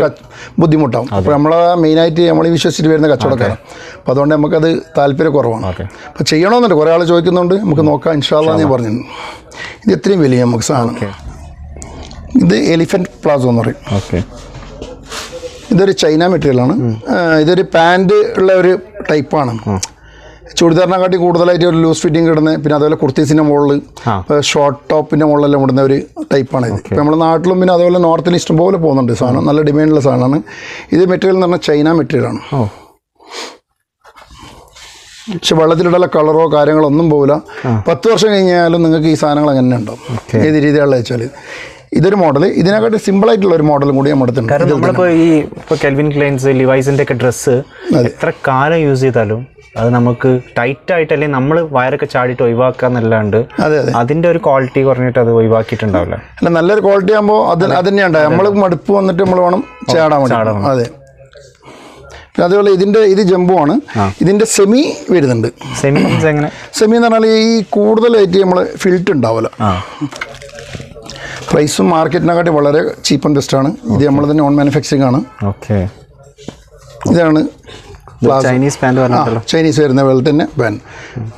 കച്ച്- ബുദ്ധിമുട്ടാവും. അപ്പോൾ നമ്മൾ മെയിനായിട്ട് നമ്മൾ വിശ്വസിച്ചിട്ട് വരുന്ന കച്ചവടക്കാരാണ്. അപ്പോൾ അതുകൊണ്ട് നമുക്കത് താല്പര്യം കുറവാണ്. ഓക്കെ. അപ്പോൾ ചെയ്യണമെന്നുണ്ട് കുറേ ആൾ ചോദിക്കുന്നുണ്ട്. നമുക്ക് നോക്കാം. ഇൻഷാല്ല ഞാൻ പറഞ്ഞു ഇത് ഇത്രയും വലിയ നമുക്ക് സാധനം. ഇത് എലിഫന്റ് പ്ലാസോ എന്ന് പറയും. ഓക്കെ. ഇതൊരു ചൈന മെറ്റീരിയലാണ്. ഇതൊരു പാന്റ് ഉള്ള ഒരു ടൈപ്പാണ്. ചുടിദാറിനെക്കാട്ടി കൂടുതലായിട്ട് ഒരു ലൂസ് ഫിറ്റിംഗ് ഇടുന്ന പിന്നെ അതുപോലെ കുർത്തീസിന്റെ മുകളിൽ ഷോർട്ട് ടോപ്പിന്റെ മുകളിലെല്ലാം ഇടുന്ന ഒരു ടൈപ്പാണ് ഇത്. ഇപ്പം നമ്മുടെ നാട്ടിലും പിന്നെ അതുപോലെ നോർത്തിൽ ഇഷ്ടംപോലെ പോകുന്നുണ്ട് സാധനം. നല്ല ഡിമാൻഡുള്ള സാധനമാണ്. ഇത് മെറ്റീരിയൽ എന്ന് പറഞ്ഞാൽ ചൈന മെറ്റീരിയലാണ് പക്ഷെ വെള്ളത്തിലിടല കളറോ കാര്യങ്ങളോ ഒന്നും പോകില്ല പത്ത് വർഷം കഴിഞ്ഞാലും നിങ്ങൾക്ക് ഈ സാധനങ്ങൾ അങ്ങനെ ഉണ്ടാവും. ഏത് രീതിയിലുള്ള വെച്ചാൽ. ഇതൊരു മോഡൽ ഇതിനെക്കാട്ടി സിമ്പിളായിട്ടുള്ള ഒരു മോഡലും കൂടി നമ്മൾ എടുത്തിട്ടുണ്ട് കാരണം നമ്മളിപ്പോൾ ഈ ഇപ്പോൾ കെൽവിൻ ക്ലൈൻസ് ലിവൈസിന്റെ ഒക്കെ ഡ്രസ്സ് എത്ര കാലം യൂസ് ചെയ്താലും അത് നമുക്ക് ടൈറ്റ് ആയിട്ട് അല്ലെങ്കിൽ നമ്മൾ വയറൊക്കെ ചാടിയിട്ട് ഒഴിവാക്കുക എന്നല്ലാണ്ട് അതെ അതെ. അതിന്റെ ഒരു ക്വാളിറ്റി കുറഞ്ഞിട്ട് അത് ഒഴിവാക്കിയിട്ടുണ്ടാവില്ല. അല്ല നല്ലൊരു ക്വാളിറ്റി ആകുമ്പോൾ അത് അത്. തന്നെയാണ് നമ്മൾ മടുപ്പ് വന്നിട്ട് നമ്മൾ വേണം ചാടാൻ അതെ. പിന്നെ അതുപോലെ ഇതിന്റെ ഇത് ആണ്. ഇതിന്റെ സെമി വരുന്നുണ്ട്. സെമി എങ്ങനെ? സെമി എന്ന് പറഞ്ഞാൽ ഈ കൂടുതലായിട്ട് നമ്മൾ ഫിൽറ്റ് ഉണ്ടാവില്ല പ്രൈസും മാർക്കറ്റിനെക്കാട്ടി വളരെ ചീപ്പ് ആൻഡ് ബെസ്റ്റ് ആണ്. ഇത് നമ്മൾ തന്നെ ഓൺ മാനുഫാക്ചറിങ് ആണ്. ഓക്കെ ഇതാണ് ചൈനീസ് പാന്റ് പറഞ്ഞിട്ടല്ലോ ചൈനീസ് വരുന്ന പോലെ തന്നെ പാൻ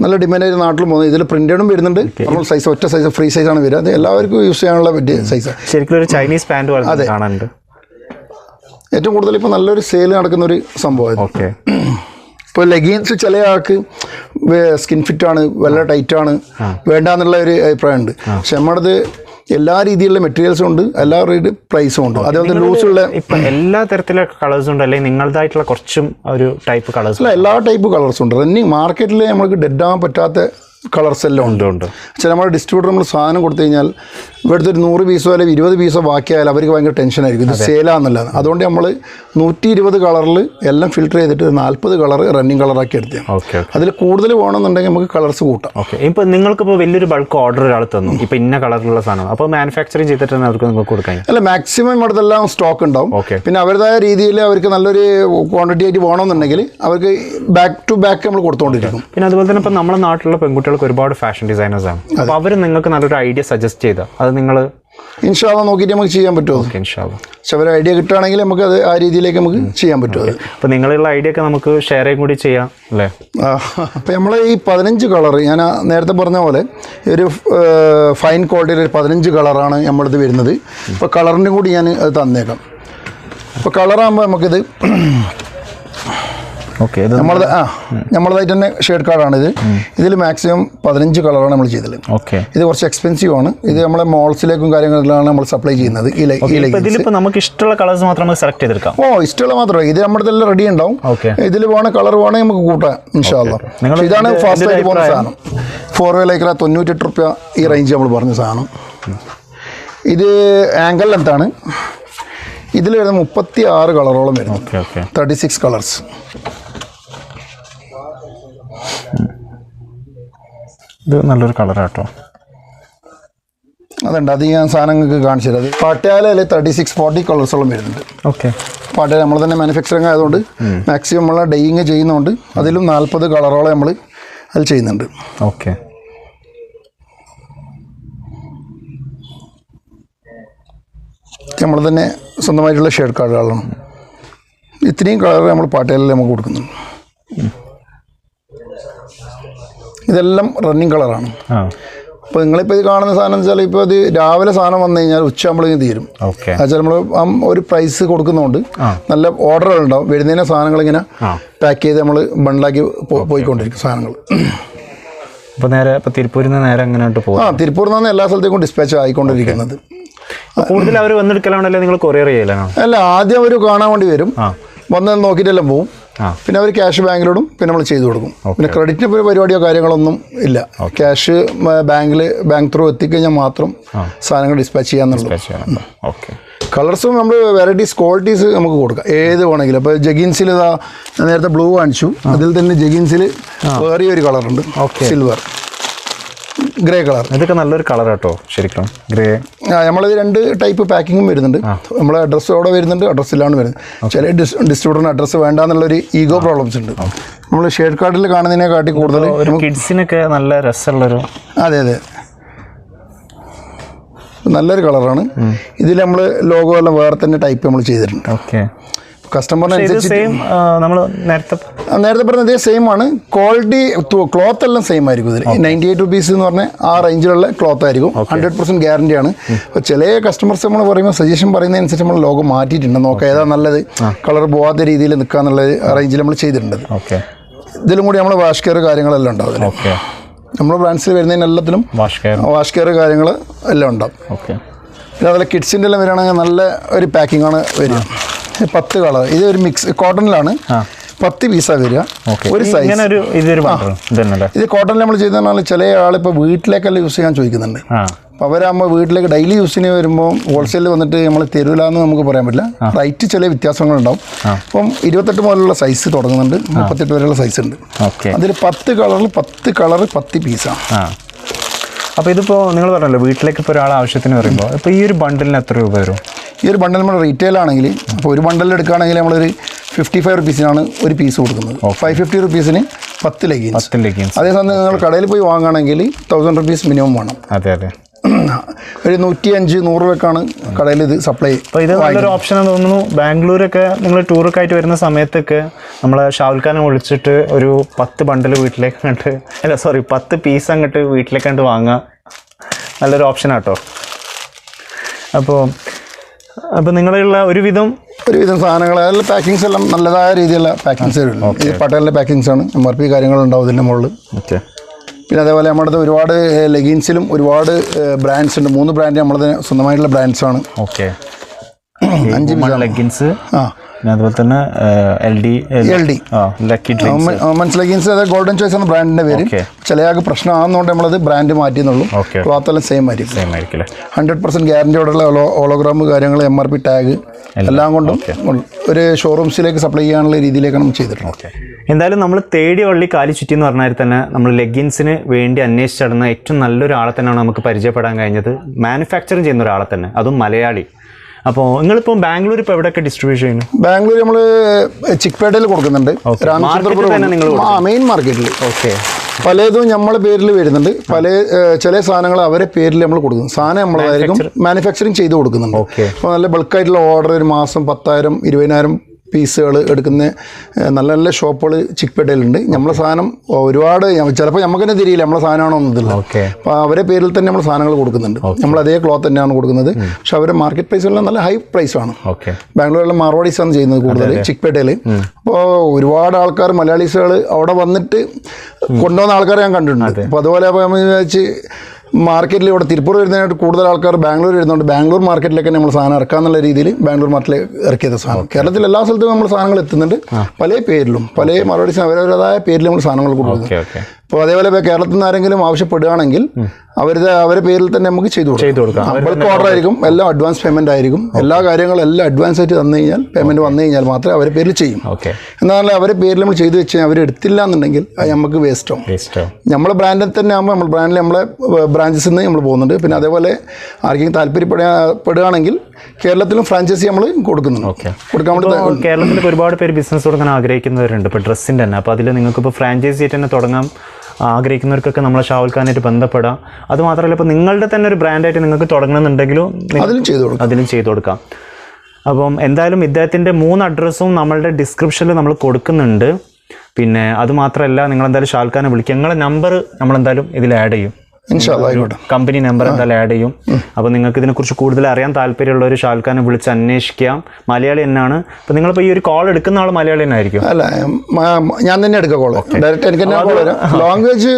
നല്ല ഡിമാൻഡ് ആയിട്ട് നാട്ടിൽ പോകുന്നത്. ഇതിൽ പ്രിന്റഡും വരുന്നുണ്ട്. നമ്മൾ സൈസ് ഒറ്റ സൈസ് ഫ്രീ സൈസാണ് വരിക. അത് എല്ലാവർക്കും യൂസ് ചെയ്യാനുള്ള പറ്റിയ സൈസ് ശരിക്കും ഒരു ചൈനീസ് പാന്റ് കാണാനുണ്ട്. ഏറ്റവും കൂടുതൽ ഇപ്പോൾ നല്ലൊരു സെയിൽ നടക്കുന്ന ഒരു സംഭവം ഓക്കെ ഇപ്പോൾ ലെഗിൻസ് ചില ആൾക്ക് സ്കിൻ ഫിറ്റാണ് ആണ് വളരെ ടൈറ്റ് ആണ്. വേണ്ടാന്നുള്ള ഒരു അഭിപ്രായമുണ്ട്. പക്ഷെ നമ്മുടെ എല്ലാ രീതിയിലുള്ള മെറ്റീരിയൽസും ഉണ്ട് എല്ലാ റേറ്റ് പ്രൈസും ഉണ്ട്. അതേപോലെ ലൂസുള്ള ഉള്ള എല്ലാ തരത്തിലുള്ള കളേഴ്സും ഉണ്ട് അല്ലെങ്കിൽ നിങ്ങളുടേതായിട്ടുള്ള കുറച്ചും ഒരു ടൈപ്പ് കളേഴ്സ് അല്ല എല്ലാ ടൈപ്പ് കളേഴ്സും ഉണ്ട്. റണ്ണിങ് മാർക്കറ്റിൽ നമുക്ക് ഡെഡ് ആവാൻ പറ്റാത്ത കളേഴ്സ് എല്ലാം ഉണ്ട് ഉണ്ട്. പക്ഷേ നമ്മുടെ ഡിസ്ട്രിബ്യൂട്ടർ നമ്മൾ സാധനം കൊടുത്തു കഴിഞ്ഞാൽ ഇവിടുത്തെ ഒരു നൂറ് പീസോ അല്ലെങ്കിൽ ഇരുപത് പീസോ ബാക്കിയായാലും അവർക്ക് ഭയങ്കര ടെൻഷനായിരിക്കും ഇത് സെയിലാന്നുള്ളത് അതുകൊണ്ട് നമ്മൾ നൂറ്റി ഇരുപത് കളറിൽ എല്ലാം ഫിൽറ്റർ ചെയ്തിട്ട് നാൽപ്പത് കളർ റണ്ണിങ് കളറാക്കി എടുത്തു ഓക്കെ അതിൽ കൂടുതൽ വേണമെന്നുണ്ടെങ്കിൽ നമുക്ക് കളർസ് കൂട്ടാം. ഓക്കെ. ഇപ്പോൾ നിങ്ങൾക്ക് ഇപ്പോൾ വലിയൊരു ബൾക്ക് ഓർഡർ ഒരാൾ തന്നു. ഇപ്പോൾ ഇന്ന കളറിലുള്ള സാധനം. അപ്പോൾ മാനുഫാക്ചറിങ് ചെയ്തിട്ട് തന്നെ അവർക്ക് നിങ്ങൾക്ക് കൊടുക്കാൻ അല്ല മാക്സിമം ഇവിടുത്തെല്ലാം സ്റ്റോക്ക് ഉണ്ടാവും. ഓക്കെ. പിന്നെ അവരുടേതായ രീതിയിൽ അവർക്ക് നല്ലൊരു ക്വാണ്ടിറ്റി ആയിട്ട് വേണമെന്നുണ്ടെങ്കിൽ അവർക്ക് ബാക്ക് ടു ബാക്ക് നമ്മൾ കൊടുത്തുകൊണ്ടിരിക്കും പിന്നെ അതുപോലെ തന്നെ ഇപ്പം നമ്മുടെ നാട്ടിലുള്ള പെൺകുട്ടികൾക്ക് ഒരുപാട് ഫാഷൻ ഡിസൈനേഴ്സ് ആണ്. അപ്പോൾ അവർ നിങ്ങൾക്ക് നല്ലൊരു ഐഡിയ സജസ്റ്റ് ചെയ്താൽ അത് നിങ്ങൾ ഇൻഷാല്ല നോക്കിയിട്ട് നമുക്ക് ചെയ്യാൻ പറ്റുമോ ഇൻഷാള്ള ഇൻഷാല്ല പക്ഷെ അവർ ഐഡിയ കിട്ടുകയാണെങ്കിൽ നമുക്ക് അത് ആ രീതിയിലേക്ക് നമുക്ക് ചെയ്യാൻ പറ്റുമോ അപ്പൊ അപ്പോൾ നിങ്ങളുള്ള ഐഡിയ ഒക്കെ നമുക്ക് ഷെയർ കൂടി ചെയ്യാം അല്ലേ? അപ്പോൾ നമ്മൾ ഈ പതിനഞ്ച് കളർ ഞാൻ നേരത്തെ പറഞ്ഞ പോലെ ഒരു ഫൈൻ ക്വാളിറ്റിയിൽ ഒരു പതിനഞ്ച് കളറാണ് നമ്മളിത് വരുന്നത്. അപ്പോൾ കളറിന്റെ കൂടി ഞാൻ അത് തന്നേക്കാം. അപ്പോൾ കളറാകുമ്പോൾ നമുക്കിത് നമ്മളത് ആ നമ്മളതായിട്ട് തന്നെ ഷെയ്ഡ് ഇത്. ഇതിൽ മാക്സിമം പതിനഞ്ച് കളറാണ് നമ്മൾ ചെയ്തത്. ഓക്കെ. ഇത് കുറച്ച് എക്സ്പെൻസീവ് ആണ്. ഇത് നമ്മളെ മോൾസിലേക്കും കാര്യങ്ങളിലാണ് നമ്മൾ സപ്ലൈ ചെയ്യുന്നത്. ഈ നമുക്ക് ഇഷ്ടമുള്ള കളേഴ്സ് മാത്രം നമുക്ക് സെലക്ട് ചെയ്തെടുക്കാം. ഓ ഇഷ്ടമുള്ള മാത്രമേ ഇത് നമ്മുടെ എല്ലാം റെഡി ഉണ്ടാവും. ഇതിൽ വേണ കളർ വേണമെങ്കിൽ നമുക്ക് കൂട്ടാം ഇൻഷാല്ല ഇതാണ് ഫാസ്റ്റ് ആയിട്ട് പോകുന്ന? സാധനം. ഫോർ വേ ലൈക്കറ തൊണ്ണൂറ്റെട്ട് റുപ്യ ഈ റേഞ്ച് നമ്മൾ പറഞ്ഞ സാധനം. ഇത് ആംഗിൾ ലെന്താണ് ഇതിൽ വരുന്ന മുപ്പത്തി ആറ് കളറോളം വരുന്നു തേർട്ടി സിക്സ് കളേഴ്സ് ഇത് നല്ലൊരു കളറാട്ടോ അതുണ്ട്. അത് ഞാൻ സാധനങ്ങൾക്ക് കാണിച്ചു തരാം. അത് പാട്ടയാലയിൽ തേർട്ടി സിക്സ് ഫോർട്ടി കളേഴ്സോളം വരുന്നുണ്ട് ഓക്കെ പട്ടയ നമ്മൾ തന്നെ മാനുഫാക്ചറിങ് ആയതുകൊണ്ട് മാക്സിമം നമ്മൾ ഡെയിങ് ചെയ്യുന്നതുകൊണ്ട് അതിലും നാൽപ്പത് കളറോളം നമ്മൾ അതിൽ ചെയ്യുന്നുണ്ട്. ഓക്കെ നമ്മൾ തന്നെ സ്വന്തമായിട്ടുള്ള ഷേഡ് കാർഡുകളാണ് ഇത്രയും കളർ നമ്മൾ പാട്ടയിലെല്ലാം നമുക്ക് കൊടുക്കുന്നുണ്ട്. ഇതെല്ലാം റണ്ണിങ് കളറാണ് അപ്പോൾ നിങ്ങളിപ്പോൾ ഇത് കാണുന്ന സാധനം വെച്ചാൽ ഇപ്പോൾ ഇത് രാവിലെ സാധനം വന്നു കഴിഞ്ഞാൽ ഉച്ചയാകുമ്പോഴേക്കും തീരും. ഓക്കെ. എന്നുവെച്ചാൽ നമ്മൾ ഒരു പ്രൈസ് കൊടുക്കുന്നതുകൊണ്ട് നല്ല ഓർഡറുകൾ ഉണ്ടാവും. വരുന്നതിനെ സാധനങ്ങൾ ഇങ്ങനെ പാക്ക് ചെയ്ത് നമ്മൾ ബണ്ടിലാക്കി പോയിക്കൊണ്ടിരിക്കും സാധനങ്ങൾ. അപ്പോൾ നേരെ ഇപ്പോൾ തിരുപ്പൂരിൽ നിന്ന് നേരെ അങ്ങനെയായിട്ട് പോകും ആ തിരുപ്പൂരിൽ നിന്നാണ് എല്ലാ സ്ഥലത്തേക്കും ഡിസ്പാച്ച് ആയിക്കൊണ്ടിരിക്കുന്നത്. കൂടുതൽ അവർ വന്നെടുക്കലാണല്ലേ നിങ്ങൾ കൊറിയർ ചെയ്യലാണ്? അല്ല ആദ്യം അവർ കാണാൻ വേണ്ടി വരും. വന്ന് നോക്കിയിട്ടെല്ലാം പോവും. പിന്നെ അവർ ക്യാഷ് ബാങ്കിലിടും പിന്നെ നമ്മൾ ചെയ്തു കൊടുക്കും. പിന്നെ ക്രെഡിറ്റിന് ഇപ്പോൾ പരിപാടിയോ കാര്യങ്ങളൊന്നും ഇല്ല. ക്യാഷ് ബാങ്കിൽ ബാങ്ക് ത്രൂ എത്തിക്കഴിഞ്ഞാൽ മാത്രം സാധനങ്ങൾ ഡിസ്പാച്ച് ചെയ്യാന്നുള്ളൂ. കളർസും നമ്മൾ വെറൈറ്റീസ് ക്വാളിറ്റീസ് നമുക്ക് കൊടുക്കാം. ഏത് വേണമെങ്കിലും. അപ്പോൾ ജഗിൻസിൽ ഇതാ നേരത്തെ ബ്ലൂ കാണിച്ചു. അതിൽ തന്നെ ജഗിൻസിൽ വേറെ ഒരു കളറുണ്ട്. സിൽവർ ഗ്രേ കളർ ഇതൊക്കെ നല്ലൊരു കളർ കേട്ടോ ശരിക്കും. ഗ്രേ നമ്മളിത് രണ്ട് ടൈപ്പ് പാക്കിങ്ങും വരുന്നുണ്ട്. നമ്മൾ അഡ്രസ്സ് അവിടെ വരുന്നുണ്ട് അഡ്രസ്സിലാണ് വരുന്നത് ചില ഡിസ് ഡിസ്ട്രിബ്യൂട്ടറിന് അഡ്രസ്സ് വേണ്ട എന്നുള്ളൊരു ഈഗോ പ്രോബ്ലംസ് ഉണ്ട്. നമ്മൾ ഷെയ്ഡ് കാർഡിൽ കാണുന്നതിനെ കാട്ടി കൂടുതൽ കിഡ്സിനൊക്കെ നല്ല രസമുള്ളൊരു അതെ അതെ. നല്ലൊരു കളറാണ് ഇതിൽ നമ്മൾ ലോഗോ എല്ലാം വേറെ തന്നെ ടൈപ്പ് നമ്മൾ ചെയ്തിട്ടുണ്ട്. ഓക്കെ കസ്റ്റമറിനനുസരിച്ച് സെയിം നമ്മൾ നേരത്തെ നേരത്തെ പറഞ്ഞ ഇതേ സെയിം ആണ്. ക്വാളിറ്റി ക്ലോത്ത് എല്ലാം സെയിം ആയിരിക്കും ഇതിൽ നയന്റി എയ്റ്റ് റുപ്പീസ് എന്ന് പറഞ്ഞാൽ ആ റേഞ്ചിലുള്ള ക്ലോത്ത് ആയിരിക്കും. ഹൺഡ്രഡ് പെർസെന്റ് ഗ്യാരണ്ടി ആണ്. അപ്പോൾ ചില കസ്റ്റമേഴ്സ് നമ്മൾ പറയുമ്പോൾ സജഷൻ പറയുന്നതനുസരിച്ച് നമ്മൾ ലോഗോ മാറ്റിയിട്ടുണ്ട്. നോക്കാം ഏതാ നല്ലത്? കളർ പോവാത്ത രീതിയിൽ നിൽക്കുക എന്നുള്ള റേഞ്ചിൽ നമ്മൾ ചെയ്തിട്ടുണ്ട്. ഇതിലും കൂടി നമ്മൾ വാഷ് കെയർ കാര്യങ്ങളെല്ലാം ഉണ്ടാവും നമ്മൾ നമ്മുടെ ബ്രാൻഡ്സിൽ വരുന്നതിന് എല്ലാത്തിലും വാഷ് കെയർ കാര്യങ്ങൾ എല്ലാം ഉണ്ടാവും. പിന്നെ അതുപോലെ കിഡ്സിന്റെ എല്ലാം വരികയാണെങ്കിൽ നല്ല ഒരു പാക്കിംഗ് ആണ് വരിക. പത്ത് കളർ. ഇത് ഒരു മിക്സ് കോട്ടണിലാണ് പത്ത് പീസാ വരിക. ഒരു സൈസ് ഇത് കോട്ടണിൽ നമ്മൾ ചെയ്തെന്നാൽ ചില ആളിപ്പോൾ വീട്ടിലേക്കെല്ലാം യൂസ് ചെയ്യാൻ ചോദിക്കുന്നുണ്ട്. അപ്പോൾ അവരാകുമ്പോൾ വീട്ടിലേക്ക് ഡെയിലി യൂസിന് വരുമ്പോൾ ഹോൾസെയിൽ വന്നിട്ട് നമ്മൾ തരൂല എന്ന് നമുക്ക് പറയാൻ പറ്റില്ല. റൈറ്റ് ചില വ്യത്യാസങ്ങളുണ്ടാവും. അപ്പം ഇരുപത്തെട്ട് മുതലുള്ള സൈസ് തുടങ്ങുന്നുണ്ട്. മുപ്പത്തെട്ട് വരെയുള്ള സൈസ് ഉണ്ട്. അതിൽ പത്ത് കളറിൽ പത്ത് കളർ പത്ത് പീസാണ് അപ്പോൾ ഇതിപ്പോൾ നിങ്ങൾ പറഞ്ഞല്ലോ വീട്ടിലേക്ക് ഇപ്പോൾ ഒരാൾ ആവശ്യത്തിന് പറയുമ്പോൾ ഇപ്പോൾ ഈ ഒരു ബണ്ടിലിന് എത്ര രൂപ വരും? ഈ ഒരു ബണ്ടൽ നമ്മൾ റീറ്റെയിൽ ആണെങ്കിൽ അപ്പോൾ ഒരു ബണ്ടൽ എടുക്കുകയാണെങ്കിൽ നമ്മളൊരു ഫിഫ്റ്റി ഫൈവ് റുപ്പീസിനാണ് ഒരു പീസ് കൊടുക്കുന്നത്. ഫൈവ് ഫിഫ്റ്റി റുപ്പീസിന് പത്ത് ലെഗിൻസ് പത്ത് ലെഗിൻസ് അതേസമയം നിങ്ങൾ കടയിൽ പോയി വാങ്ങുകയാണെങ്കിൽ തൗസൻഡ് റുപ്പീസ് മിനിമം വേണം. അതെ അതെ. ഒരു നൂറ്റി അഞ്ച് നൂറ് രൂപക്കാണ് കടയിൽ ഇത് സപ്ലൈ അപ്പോൾ ഇത് നല്ലൊരു ഓപ്ഷനാണ് തോന്നുന്നു. ബാംഗ്ലൂരൊക്കെ നിങ്ങൾ ടൂറൊക്കെ ആയിട്ട് വരുന്ന സമയത്തൊക്കെ നമ്മൾ ഷാവുൽഖാനെ വിളിച്ചിട്ട് ഒരു പത്ത് ബണ്ടിൽ വീട്ടിലേക്ക് കണ്ട് അല്ല സോറി പത്ത് പീസ് അങ്ങോട്ട് വീട്ടിലേക്ക് കണ്ട് വാങ്ങുക. നല്ലൊരു ഓപ്ഷനാട്ടോ അപ്പോൾ അപ്പോൾ നിങ്ങളുള്ള ഒരുവിധം ഒരുവിധം സാധനങ്ങൾ അതിൽ പാക്കിങ്സ് എല്ലാം നല്ലതായ രീതിയിലുള്ള പാക്കിങ്സ് വരുന്നുണ്ട് പട്ടേലിന്റെ പാക്കിങ്സ് ആണ് എം ആർ പി കാര്യങ്ങളുണ്ടാവും ഇതിന്റെ മുകളിൽ. ഓക്കെ പിന്നെ അതേപോലെ നമ്മുടെ ഒരുപാട് ലെഗിൻസിലും ഒരുപാട് ബ്രാൻഡ്സ് ഉണ്ട്. മൂന്ന് ബ്രാൻഡ് നമ്മളത് സ്വന്തമായിട്ടുള്ള ബ്രാൻഡ്സ് ആണ്. ഓക്കെ അഞ്ച് ലെഗിൻസ് അതുപോലെ തന്നെ എൽ ഡി എൽ ഡി ആ ലക്കി ഡ്രിങ്ക്സ് മൻസ് ലെഗിൻസ് അത് ഗോൾഡൻ ചോയ്സ് എന്ന ബ്രാൻഡിന്റെ പേര്. ചില ആൾക്ക് പ്രശ്നമാകുന്നതുകൊണ്ട് നമ്മളത് ബ്രാൻഡ് മാറ്റിയെന്നുള്ളൂ. ക്ലോത്ത് എല്ലാം സെയിം ആയിരിക്കും. സെയിം ആയിരിക്കും അല്ലേ? ഹൺഡ്രഡ് പെർസെന്റ് ഗ്യാരണ്ടിയോടുള്ള ഓളോഗ്രാം കാര്യങ്ങൾ എം ആർ പി ടാഗ് എല്ലാം. കൊണ്ടും ഒരു ഷോറൂംസിലേക്ക് സപ്ലൈ ചെയ്യാനുള്ള രീതിയിലേക്കാണ് നമ്മൾ ചെയ്തിട്ടുള്ളത് എന്തായാലും നമ്മൾ തേടിയ വള്ളി കാലി ചുറ്റി എന്ന് പറഞ്ഞാൽ തന്നെ നമ്മൾ ലെഗിൻസിന് വേണ്ടി അന്വേഷിച്ചിടുന്ന ഏറ്റവും നല്ലൊരാളെ തന്നെയാണ് നമുക്ക് പരിചയപ്പെടാൻ കഴിഞ്ഞത്. മാനുഫാക്ചറിങ് ചെയ്യുന്ന ഒരാളെ തന്നെ. അതും മലയാളി. അപ്പോൾ നിങ്ങളിപ്പോൾ ബാംഗ്ലൂർ ഇപ്പോൾ എവിടെയൊക്കെ ഡിസ്ട്രിബ്യൂഷൻ ചെയ്യുന്നു? ബാംഗ്ലൂർ നമ്മൾ ചിക്പേട്ടയിൽ കൊടുക്കുന്നുണ്ട്. ആ മെയിൻ മാർക്കറ്റിൽ ഓക്കെ പലതും നമ്മളെ പേരിൽ വരുന്നുണ്ട്. പല ചില സാധനങ്ങൾ അവരെ പേരിൽ നമ്മൾ കൊടുക്കും. സാധനം നമ്മളതായിരിക്കും മാനുഫാക്ചറിങ് ചെയ്ത് കൊടുക്കുന്നുണ്ട്. അപ്പോൾ നല്ല ബൾക്കായിട്ടുള്ള ഓർഡർ ഒരു മാസം പത്തായിരം ഇരുപതിനായിരം പീസുകൾ എടുക്കുന്ന നല്ല നല്ല ഷോപ്പുകൾ ചിക്പേട്ടയിലുണ്ട്. നമ്മളെ സാധനം ഒരുപാട് ചിലപ്പോൾ നമുക്ക് തന്നെ തിരിയില്ല. നമ്മളെ സാധനമാണോ ഒന്നതില്ല ഓക്കെ. അപ്പോൾ അവരെ പേരിൽ തന്നെ നമ്മൾ സാധനങ്ങൾ കൊടുക്കുന്നുണ്ട്. നമ്മൾ അതേ ക്ലോത്ത് തന്നെയാണ് കൊടുക്കുന്നത്. പക്ഷെ അവരുടെ മാർക്കറ്റ് പ്രൈസ് നല്ല ഹൈ പ്രൈസ് ആണ് ഓക്കെ. ബാംഗ്ലൂരിലെ മാർവാഡീസ് ആണ് ചെയ്യുന്നത് കൂടുതൽ ചിക്പേട്ടയിൽ അപ്പോൾ ഒരുപാട് ആൾക്കാർ മലയാളീസുകൾ അവിടെ വന്നിട്ട് കൊണ്ടുവന്ന ആൾക്കാരെ ഞാൻ കണ്ടിട്ടുണ്ട്. അപ്പോൾ അതുപോലെ അപ്പോൾ നമ്മൾ വിചാരിച്ച് മാർക്കറ്റിൽ ഇവിടെ തിരുപ്പൂർ വരുന്നതിനായിട്ട് കൂടുതൽ ആൾക്കാർ ബാംഗ്ലൂർ വരുന്നുണ്ട് ബാംഗ്ലൂർ മാർക്കറ്റിലേക്ക് നമ്മൾ സാധനം ഇറക്കാന്നുള്ള രീതിയിൽ ബാംഗ്ലൂർ മാർക്കറ്റിൽ ഇറക്കിയത് സാധനം. കേരളത്തിൽ എല്ലാ സ്ഥലത്തും നമ്മൾ സാധനങ്ങൾ എത്തുന്നുണ്ട്. പല പേരിലും പല മറുപടി അവരവരുടേതായ പേരിൽ നമ്മൾ സാധനങ്ങൾ കൊടുക്കുന്നത് അപ്പോൾ അതേപോലെ ഇപ്പോൾ കേരളത്തിൽ നിന്ന് ആരെങ്കിലും ആവശ്യപ്പെടുകയാണെങ്കിൽ അവരുടെ അവരുടെ പേരിൽ തന്നെ നമുക്ക് ചെയ്തു ചെയ്തു കൊടുക്കാം. ബൾക്ക് ഓർഡർ ആയിരിക്കും എല്ലാം അഡ്വാൻസ് പേയ്മെന്റ് ആയിരിക്കും. എല്ലാ കാര്യങ്ങളും എല്ലാം അഡ്വാൻസ് ആയിട്ട് തന്നു കഴിഞ്ഞാൽ പേയ്മെന്റ് വന്നു കഴിഞ്ഞാൽ മാത്രമേ അവരുടെ പേരിൽ ചെയ്യും. ഓക്കെ. എന്നാൽ അവരുടെ പേരിൽ നമ്മൾ ചെയ്തു വെച്ച് കഴിഞ്ഞാൽ അവർ എടുത്തില്ല എന്നുണ്ടെങ്കിൽ അത് നമുക്ക് വേസ്റ്റ് ആവും. നമ്മളെ ബ്രാൻഡിൽ തന്നെ ആകുമ്പോൾ നമ്മൾ ബ്രാൻഡിൽ നമ്മളെ ബ്രാഞ്ചസിൽ നിന്ന് നമ്മൾ പോകുന്നുണ്ട്. പിന്നെ അതേപോലെ ആർക്കെങ്കിലും താല്പര്യപ്പെടുകയാണെങ്കിൽ കേരളത്തിലും ഫ്രാഞ്ചൈസി നമ്മൾ കൊടുക്കുന്നുണ്ട്. ഓക്കെ. കൊടുക്കാൻ വേണ്ടി കേരളത്തിൽ ഒരുപാട് പേര് ബിസിനസ് തുടങ്ങാൻ ആഗ്രഹിക്കുന്നവരുണ്ട് ഇപ്പോൾ ഡ്രസ്സിന്റെ തന്നെ. അപ്പോൾ അതിൽ നിങ്ങൾക്ക് ഇപ്പോൾ ഫ്രാഞ്ചൈസി തന്നെ തുടങ്ങാൻ ആഗ്രഹിക്കുന്നവർക്കൊക്കെ നമ്മളെ ഷാവുൽ ഖാനായിട്ട് ബന്ധപ്പെടാം. അത് മാത്രമല്ല ഇപ്പോൾ നിങ്ങളുടെ തന്നെ ഒരു ബ്രാൻഡായിട്ട് നിങ്ങൾക്ക് തുടങ്ങണമെന്നുണ്ടെങ്കിലും അതിലും ചെയ്തു കൊടുക്കാം. അതിലും ചെയ്തു കൊടുക്കാം. അപ്പം എന്തായാലും ഇദ്ദേഹത്തിന്റെ മൂന്ന് അഡ്രസ്സും നമ്മളുടെ ഡിസ്ക്രിപ്ഷനിൽ നമ്മൾ കൊടുക്കുന്നുണ്ട്. പിന്നെ അത് മാത്രമല്ല നിങ്ങൾ എന്തായാലും ഷാൽഖാനെ വിളിക്കുക. നിങ്ങളുടെ നമ്പർ നമ്മളെന്തായാലും ഇതിൽ ആഡ് ചെയ്യും. കമ്പനി നമ്പർ എന്തായാലും ആഡ് ചെയ്യും. അപ്പോൾ നിങ്ങൾക്ക് ഇതിനെക്കുറിച്ച് കൂടുതൽ അറിയാൻ താല്പര്യമുള്ള ഒരു ഷാൽഖാനെ വിളിച്ച് അന്വേഷിക്കാം. മലയാളി തന്നെയാണ് അപ്പോൾ നിങ്ങൾ ഈ ഒരു കോൾ എടുക്കുന്ന ആൾ മലയാളി തന്നെ ആയിരിക്കും അല്ല ഞാൻ തന്നെ എടുക്കുക കോൾ ഡയറക്റ്റ് എനിക്ക് തന്നെ കോൾ വരാം. ലാംഗ്വേജ്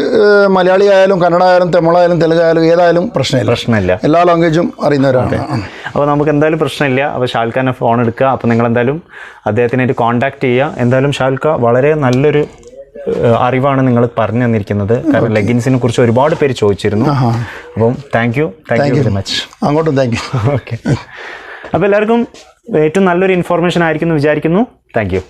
മലയാളി ആയാലും കന്നഡ ആയാലും തമിഴായാലും തെലുങ്ക് ആയാലും ഏതായാലും പ്രശ്നമില്ല. പ്രശ്നമില്ല. എല്ലാ ലാംഗ്വേജും അറിയുന്നവരാണ്. അപ്പൊ അപ്പോൾ നമുക്ക് എന്തായാലും പ്രശ്നമില്ല. അപ്പോൾ ഷാൽഖാനെ ഫോൺ എടുക്കുക. അപ്പോൾ നിങ്ങൾ എന്തായാലും അദ്ദേഹത്തിനായിട്ട് കോൺടാക്ട് ചെയ്യുക. എന്തായാലും ഷാൽഖ വളരെ നല്ലൊരു അറിവാണ് നിങ്ങൾ പറഞ്ഞു തന്നിരിക്കുന്നത്. കാരണം ലെഗിൻസിനെ കുറിച്ച് ഒരുപാട് പേര് ചോദിച്ചിരുന്നു. അപ്പം thank you thank you very much അങ്ങോട്ടും താങ്ക് യു ഓക്കെ അപ്പോൾ എല്ലാവർക്കും ഏറ്റവും നല്ലൊരു ഇൻഫോർമേഷൻ ആയിരിക്കും എന്ന് വിചാരിക്കുന്നു. Thank you